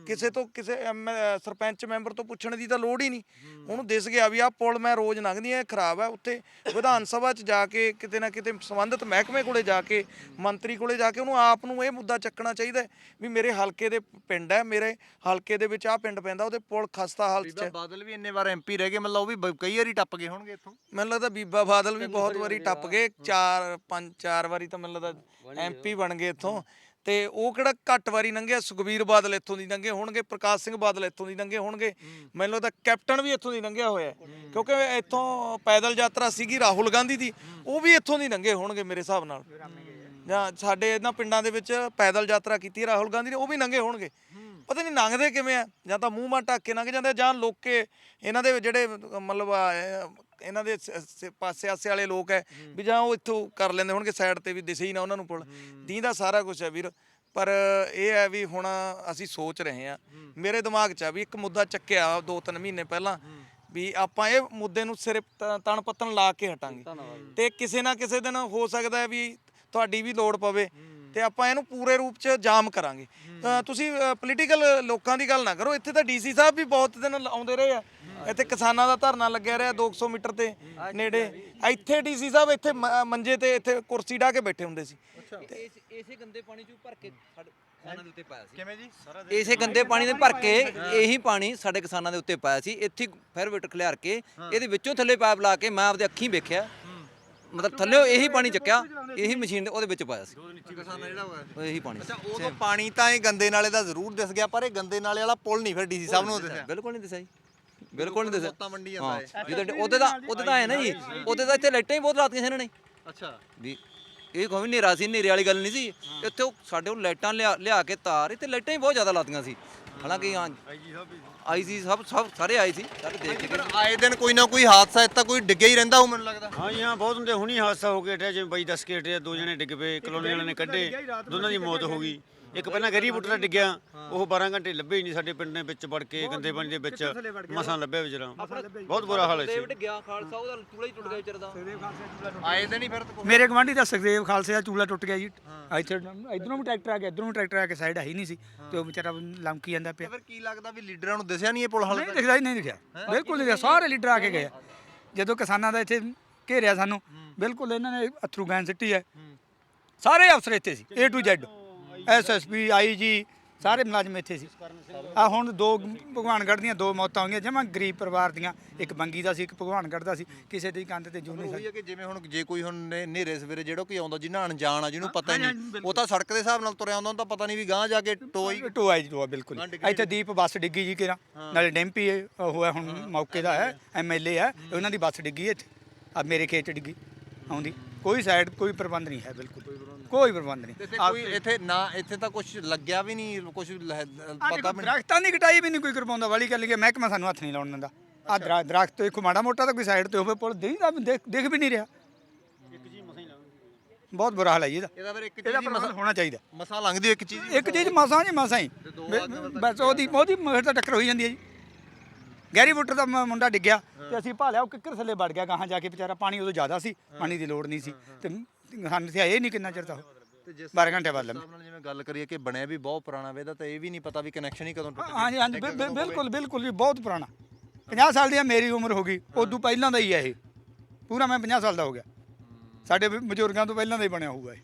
ਕਿਸੇ ਤੋਂ ਕਿਸੇ ਐਮ- ਅਹ ਸਰਪੰਚ ਮੈਂਬਰ ਤੋਂ ਪੁੱਛਣ ਦੀ ਤਾਂ ਲੋੜ ਹੀ ਨਹੀਂ। ਉਹਨੂੰ ਦਿਸ ਗਿਆ ਵੀ ਆਹ ਪੁਲ ਮੈਂ ਰੋਜ਼ ਲੰਘਦੀ ਆ ਇਹ ਖਰਾਬ ਹੈ। ਉੱਥੇ ਵਿਧਾਨ ਸਭਾ 'ਚ ਜਾ ਕੇ ਕਿਤੇ ਨਾ ਕਿਤੇ ਸੰਬੰਧਿਤ ਮਹਿਕਮੇ ਕੋਲੇ ਜਾ ਕੇ ਮੰਤਰੀ ਕੋਲੇ ਜਾ ਕੇ ਉਹਨੂੰ ਆਪ ਨੂੰ ਇਹ ਮੁੱਦਾ ਚੱਕਣਾ ਚਾਹੀਦਾ ਹੈ ਵੀ ਮੇਰੇ ਹਲਕੇ ਦੇ ਪਿੰਡ ਹੈ ਮੇਰੇ ਹਲਕੇ ਦੇ ਵਿੱਚ ਆਹ ਪਿੰਡ ਪੈਂਦਾ ਉਹਦੇ ਪੁਲ ਖਸਤਾ ਹਾਲਤ 'ਚ ਬੀਬਾ ਹੈ ਬਾਦਲ ਵੀ ਇੰਨੇ ਵਾਰ ਐਮਪੀ ਰਹਿ ਗਏ ਮਤਲਬ ਉਹ ਵੀ ਬ- ਕਈ ਵਾਰੀ ਟੱਪ ਗਏ ਹੋਣਗੇ ਇੱਥੋਂ। ਮੈਨੂੰ ਲੱਗਦਾ ਬੀਬਾ ਬਾਦਲ ਵੀ ਬਹੁਤ ਵਾਰੀ ਟੱਪ ਗਏ ਚਾਰ ਪੰਜ ਚਾਰ ਵਾਰੀ ਤਾਂ ਮੈਨੂੰ ਲੱਗਦਾ ਐਮਪੀ ਬਣ ਗਏ ਇੱਥੋਂ। ਤੇ ਉਹ ਕਿਹੜਾ ਘੱਟ ਵਾਰੀ ਲੰਘਿਆ ਸੁਖਬੀਰ ਬਾਦਲ ਇੱਥੋਂ ਦੀ ਲੰਘੇ ਹੋਣਗੇ ਪ੍ਰਕਾਸ਼ ਸਿੰਘ ਬਾਦਲ ਇੱਥੋਂ ਦੀ ਲੰਘੇ ਹੋਣਗੇ। ਮੈਨੂੰ ਲੱਗਦਾ ਕੈਪਟਨ ਵੀ ਇੱਥੋਂ ਦੀ ਲੰਘਿਆ ਹੋਇਆ। ਕਿਉਂਕਿ ਇੱਥੋਂ ਪੈਦਲ ਯਾਤਰਾ ਸੀਗੀ ਰਾਹੁਲ ਗਾਂਧੀ ਦੀ ਉਹ ਵੀ ਇੱਥੋਂ ਦੀ ਲੰਘੇ ਹੋਣਗੇ ਮੇਰੇ ਹਿਸਾਬ ਨਾਲ। ਜਾਂ ਸਾਡੇ ਇਹਨਾਂ ਪਿੰਡਾਂ ਦੇ ਵਿੱਚ ਪੈਦਲ ਯਾਤਰਾ ਕੀਤੀ ਹੈ ਰਾਹੁਲ ਗਾਂਧੀ ਨੇ ਉਹ ਵੀ ਲੰਘੇ ਹੋਣਗੇ। ਪਤਾ ਨਹੀਂ ਲੰਘਦੇ ਕਿਵੇਂ ਆ? ਜਾਂ ਤਾਂ ਮੂੰਹ ਮਾਂ ਢੱਕ ਕੇ ਲੰਘ ਜਾਂਦੇ ਜਾਂ ਲੋਕੇ ਇਹਨਾਂ ਦੇ ਜਿਹੜੇ ਮਤਲਬ ਇਹਨਾਂ ਦੇ ਸ- ਸ- ਪਾਸੇ ਆਸੇ ਵਾਲੇ ਲੋਕ ਹੈ। ਵੀ ਜਾਂ ਉਹ ਇੱਥੋਂ ਕਰ ਲੈਂਦੇ ਹੋਣਗੇ ਸਾਈਡ ਤੇ ਵੀ ਦਿਸੇ ਹੀ ਨਾ ਉਹਨਾਂ ਨੂੰ ਪੁਲ। ਦੀਂਦਾ ਸਾਰਾ ਕੁਝ ਹੈ ਵੀਰ। ਪਰ ਇਹ ਹੈ ਵੀ ਹੁਣ ਅਸੀਂ ਸੋਚ ਰਹੇ ਹਾਂ। ਮੇਰੇ ਦਿਮਾਗ 'ਚ ਆ ਵੀ ਇੱਕ ਮੁੱਦਾ ਚੱਕਿਆ ਦੋ ਤਿੰਨ ਮਹੀਨੇ ਪਹਿਲਾਂ ਵੀ ਆਪਾਂ ਇਹ ਮੁੱਦੇ ਨੂੰ ਸਿਰੇ ਤ- ਤਣ ਪੱਤਣ ਲਾ ਕੇ ਹਟਾਂਗੇ। ਤੇ ਕਿਸੇ ਨਾ ਕਿਸੇ ਦਿਨ ਹੋ ਸਕਦਾ ਹੈ ਵੀ ਤੁਹਾਡੀ ਵੀ ਲੋੜ ਪਵੇ ਤੇ ਆਪਾਂ ਇਹਨੂੰ ਪੂਰੇ ਰੂਪ 'ਚ ਜਾਮ ਕਰਾਂਗੇ। ਤਾਂ ਤੁਸੀਂ ਪੋਲੀਟੀਕਲ ਲੋਕਾਂ ਦੀ ਗੱਲ ਨਾ ਕਰੋ ਇੱਥੇ ਤਾਂ ਡੀਸੀ ਸਾਹਿਬ ਵੀ ਬਹੁਤ ਦਿਨ ਲ- ਆਉਂਦੇ ਰਹੇ ਆ। ਇੱਥੇ ਕਿਸਾਨਾਂ ਦਾ ਧਰਨਾ ਲੱਗਿਆ ਰਿਹਾ 200 ਮੀਟਰ ਤੇ ਨੇੜੇ। ਇੱਥੇ ਡੀਸੀ ਸਾਹਿਬ ਇੱਥੇ ਮ- ਮੰਜੇ ਤੇ ਇੱਥੇ ਕੁਰਸੀ ਢਾ ਕੇ ਬੈਠੇ ਹੁੰਦੇ ਸੀ। ਇਸੇ ਗੰਦੇ ਪਾਣੀ ਚ ਭਰ ਕੇ ਸਾਡੇ ਕਿਸਾਨਾਂ ਦੇ ਉੱਤੇ ਪਾਇਆ ਸੀ। ਕਿਵੇਂ ਜੀ? ਸਾਰਾ ਇਸੇ ਗੰਦੇ ਪਾਣੀ ਦੇ ਭਰ ਕੇ ਇਹੀ ਪਾਣੀ ਸਾਡੇ ਕਿਸਾਨਾਂ ਦੇ ਉੱਤੇ ਪਾਇਆ ਸੀ। ਇੱਥੇ ਹੀ ਫਿਰ ਵਿਟ ਖਲਿਆਰ ਕੇ ਇਹਦੇ ਵਿੱਚੋਂ ਥੱਲੇ ਪਾਈਪ ਲਾ ਕੇ ਮੈਂ ਆਪਦੇ ਅੱਖੀਂ ਵੇਖਿਆ। ਮਤਲਬ ਥੱਲੇ ਇਹੀ ਪਾਣੀ ਚੱਕਿਆ ਇਹੀ ਮਸ਼ੀਨ ਦੇ ਉਹਦੇ ਵਿੱਚ ਪਾਇਆ ਸੀ। ਕਿਸਾਨਾਂ ਜਿਹੜਾ ਹੋਇਆ ਉਹ ਇਹੀ ਪਾਣੀ। ਅੱਛਾ ਉਦੋਂ ਪਾਣੀ ਤਾਂ ਇਹ ਗੰਦੇ ਨਾਲੇ ਦਾ ਜ਼ਰੂਰ ਦਿਸ ਗਿਆ ਪਰ ਇਹ ਗੰਦੇ ਨਾਲੇ ਵਾਲਾ ਪੁਲ ਨਹੀਂ ਫਿਰ ਡੀਸੀ ਸਾਹਿਬ ਨੂੰ ਦਿਸਿਆ। ਬਿਲਕੁਲ ਨਹੀਂ ਦਿਸਿਆ ਜੀ। ਬਿਲਕੁਲ ਨਹੀਂ ਦਿਸਿਆ ਮੰਡੀ ਜਾਂਦਾ ਹਾਂ ਜਦੋਂ ਉਹਦੇ ਦਾ ਉਹਦੇ ਦਾ ਹੈ ਨਾ ਜੀ ਉਹਦੇ ਦਾ ਇੱਥੇ ਲਾਈਟਾਂ ਹੀ ਬਹੁਤ ਲਾਤੀਆਂ ਸੀ ਇਹਨਾਂ ਨੇ। ਅੱਛਾ। ਵੀ ਇਹ ਕੋਈ ਹਨੇਰਾ ਸੀ ਹਨੇਰੇ ਵਾਲੀ ਗੱਲ ਨਹੀਂ ਸੀ। ਇੱਥੇ ਉਹ ਸਾਡੇ ਉਹ ਲਾਈਟਾਂ ਲਿਆ ਲਿਆ ਕੇ ਤਾਰ ਇੱਥੇ ਲਾਈਟਾਂ ਹੀ ਬਹੁਤ ਜ਼ਿਆਦਾ ਲਾਤੀਆਂ ਸੀ। ਹਾਲਾਂਕਿ ਹਾਂ ਆਈ ਸੀ ਸਭ ਸਭ ਸਾਰੇ ਆਏ ਸੀ ਸਾਰੇ ਦੇਖ ਕੇ ਪਰ ਆਏ ਦਿਨ ਕੋਈ ਨਾ ਕੋਈ ਹਾਦਸਾ ਇੱਥੇ ਕੋਈ ਡਿੱਗਿਆ ਹੀ ਰਹਿੰਦਾ ਉਹ ਮੈਨੂੰ ਲੱਗਦਾ। ਹਾਂ ਜੀ ਹਾਂ ਬਹੁਤ ਹੁੰਦੇ ਹੁਣੀ ਹਾਦਸਾ ਹੋ ਗਿਆ ਜਿਵੇਂ ਬਾਈ ਦੱਸ ਕੇ ਹਟਿਆ ਦੋ ਜਣੇ ਡਿੱਗ ਪਏ ਕਲੋਨੀ ਵਾਲਿਆਂ ਨੇ ਕੱਢੇ ਦੋਨਾਂ ਦੀ ਮੌਤ ਹੋ ਗਈ। ਇੱਕ ਪਹਿਲਾਂ ਗਰੀ ਬੁੱਟਾ ਡਿੱਗਿਆ ਉਹ 12 ਘੰਟੇ ਲੱਭੇ ਹੀ ਨਹੀਂ ਸਾਡੇ ਪਿੰਡ ਦੇ ਵਿੱਚ ਵੜ ਕੇ ਗੰਦੇ ਪਾਣੀ ਦੇ ਵਿੱਚ ਮਸਾਂ ਲੱਭਿਆ ਵਿਚਾਰਾ। ਬਹੁਤ ਬੁਰਾ ਹਾਲ ਸੀ। ਡੇਵਿਡ ਗਿਆ ਖਾਲਸਾ ਉਹਦਾ ਚੂੜਾ ਹੀ ਟੁੱਟ ਗਿਆ ਵਿਚਾਰ ਦਾ। ਆਏ ਦਿਨ ਹੀ ਫਿਰ ਤਾਂ ਕੁਛ- ਮੇਰੇ ਗਵਾਂਢੀ ਦਾ ਸੁਖਦੇਵ ਖਾਲਸੇ ਦਾ ਚੂਲਾ ਟੁੱਟ ਗਿਆ ਜੀ। ਇੱਥੇ ਇਧਰੋਂ ਵੀ ਟਰੈਕਟਰ ਆ ਗਿਆ ਇਧਰੋਂ ਵੀ ਟਰੈਕਟਰ ਆ ਕੇ ਸਾਈਡ ਹੈ ਹੀ ਨਹੀਂ ਸੀ ਤੇ ਉਹ ਵਿਚਾਰਾ ਲੰਮਕੀ ਜਾਂਦਾ ਪਿਆ। ਫਿਰ ਕੀ ਲੱਗਦਾ ਵੀ ਲੀਡਰਾਂ ਨੂੰ ਦਿਸਿਆ ਨਹੀਂ ਇਹ ਪੁਲ ਹਾਲੇ ਨਹੀਂ ਦਿਖਦਾ ਹੀ ਨਹੀਂ ਦਿਖਿਆ। ਬਿਲਕੁਲ ਨਹੀਂ ਦਿਖਿਆ। ਸਾਰੇ ਲੀਡਰ ਆ ਕੇ ਗਏ। ਜਦੋਂ ਕਿਸਾਨਾਂ ਦਾ ਇੱਥੇ ਘੇਰਿਆ ਸਾਨੂੰ ਬਿਲਕੁਲ ਇਹਨਾਂ ਨੇ ਅਥਰੂ ਗੈਨ ਸਿੱਟੀ ਹੈ। ਸਾਰੇ ਅਫਸਰ ਇੱਥੇ ਸੀ A to Z SSP IG ਸਾਰੇ ਮੁਲਾਜ਼ਮ ਇੱਥੇ ਸੀ। ਆ ਹੁਣ ਦੋ ਭਗਵਾਨਗੜ੍ਹ ਦੀਆਂ ਦੋ ਮੌਤਾਂ ਹੋਈਆਂ ਜਮਾਂ ਗਰੀਬ ਪਰਿਵਾਰ ਦੀਆਂ। ਇੱਕ ਬੰਗੀ ਦਾ ਸੀ ਇੱਕ ਭਗਵਾਨਗੜ੍ਹ ਦਾ ਸੀ। ਕਿਸੇ ਦੀ ਕੰਧ ਤੇ ਜੂਨੇ ਉਹੀ ਹੈ ਕਿ ਜਿਵੇਂ ਹੁਣ ਜੇ ਕੋਈ ਹੁਣ ਨੇਰੇ ਸਵੇਰੇ ਜਿਹੜਾ ਕੋਈ ਆਉਂਦਾ ਜਿਹਨਾਂ ਅਣਜਾਣ ਆ ਜਿਹਨੂੰ ਪਤਾ ਹੀ ਨਹੀਂ ਉਹ ਤਾਂ ਸੜਕ ਦੇ ਹਿਸਾਬ ਨਾਲ ਤੁਰਿਆ ਆਉਂਦਾ ਉਹਨੂੰ ਤਾਂ ਪਤਾ ਨਹੀਂ ਵੀ ਗਾਂ ਜਾ ਕੇ ਟੋਈ। ਟੋਆ ਜੀ ਟੋਆ ਬਿਲਕੁਲ। ਹਾਂ, ਇੱਥੇ ਦੀਪ ਬੱਸ ਡਿੱਗੀ ਜੀ ਕਿਰਾ ਨਾਲੇ ਡੈਂਪੀ ਉਹ ਹੈ ਹੁਣ ਮੌਕੇ ਦਾ ਹੈ ਐਮਐਲਏ ਹੈ ਉਹਨਾਂ ਦੀ ਬੱਸ ਡਿੱਗੀ ਇੱਥੇ। ਆ ਮੇਰੇ ਖੇਤ 'ਚ ਡਿੱਗੀ ਆਉਂਦੀ। ਕੋਈ ਸਾਈਡ ਕੋਈ ਪ੍ਰਬੰਧ ਨਹੀਂ ਹੈ ਬਿਲਕੁਲ। ਕੋਈ ਪ੍ਰਬੰਧ ਨਹੀਂ। ਇੱਥੇ ਕੋਈ ਇੱਥੇ ਨਾ ਇੱਥੇ ਤਾਂ ਕੁਝ ਲੱਗਿਆ ਵੀ ਨਹੀਂ ਕੁਝ ਪਤਾ ਵੀ ਨਹੀਂ। ਦਰਖਤਾਂ ਦੀ ਕਟਾਈ ਵੀ ਨਹੀਂ ਕੋਈ ਕਰਵਾਉਂਦਾ ਵਾਲੀ ਗੱਲ ਕਿ ਮਹਿਕਮਾ ਸਾਨੂੰ ਹੱਥ ਨਹੀਂ ਲਾਉਣ ਦਿੰਦਾ। ਆ ਦਰਖਤ ਦੇਖੋ ਮਾੜਾ ਮੋਟਾ ਤਾਂ ਕੋਈ ਸਾਈਡ ਤੇ ਹੋਵੇ ਪੁਲ ਦੇਖ ਦੇਖ ਵੀ ਨਹੀਂ ਰਿਹਾ। ਬਹੁਤ ਬੁਰਾ ਹਾਲ ਹੈ ਜੀ ਇਹਦਾ। ਇਹਦਾ ਫਿਰ ਇੱਕ ਚੀਜ਼ ਪ੍ਰਬੰਧ ਹੋਣਾ ਚਾਹੀਦਾ। ਮਸਾ ਲੰਘਦੀ ਇੱਕ ਚੀਜ਼ ਇੱਕ ਚੀਜ਼ ਮਸਾਂ। ਜੀ ਮਸਾਂ ਹੀ। ਬਸ ਉਹਦੀ ਉਹਦੀ ਫਿਰ ਤਾਂ ਟੱਕਰ ਹੋਈ ਜਾਂਦੀ ਹੈ ਜੀ। ਗੈਰੀ ਬੁੱਟਰ ਦਾ ਮੁੰਡਾ ਡਿੱਗਿਆ ਤੇ ਅਸੀਂ ਭਾਲਿਆ ਉਹ ਕਿੱਕਰ ਥੱਲੇ ਵੜ ਗਿਆ ਗਾਹਾਂ ਜਾ ਕੇ ਵਿਚਾਰਾ ਪਾਣੀ ਉਦੋਂ ਜ਼ਿਆਦਾ ਸੀ ਪਾਣੀ ਦੀ ਲੋੜ ਨਹੀਂ ਸੀ। ਤੇ ਸਾਨੂੰ ਤੇ ਇਹ ਨਹੀਂ ਕਿੰਨਾ ਚਿਰ ਤਾਂ 12 ਘੰਟੇ ਬਾਅਦ ਹਿਸਾਬ ਨਾਲ ਜਿਵੇਂ ਗੱਲ ਕਰੀਏ ਕਿ ਬਣਿਆ ਵੀ ਬਹੁਤ ਪੁਰਾਣਾ ਵੇ ਇਹਦਾ ਤਾਂ ਇਹ ਵੀ ਨਹੀਂ ਪਤਾ ਵੀ ਕਨੈਕਸ਼ਨ ਹੀ ਕਦੋਂ ਟੁੱਟ ਗਿਆ ਹਾਂਜੀ ਹਾਂਜੀ ਬਿਲਕੁਲ ਬਿਲਕੁਲ ਜੀ ਬਹੁਤ ਪੁਰਾਣਾ। 50 ਸਾਲ ਦੀ ਮੇਰੀ ਉਮਰ ਹੋ ਗਈ ਉਦੋਂ ਪਹਿਲਾਂ ਦਾ ਹੀ ਹੈ ਇਹ। ਪੂਰਾ ਮੈਂ 50 ਸਾਲ ਦਾ ਹੋ ਗਿਆ। ਸਾਡੇ ਬਜ਼ੁਰਗਾਂ ਤੋਂ ਪਹਿਲਾਂ ਦਾ ਹੀ ਬਣਿਆ ਹੋਊਗਾ ਇਹ।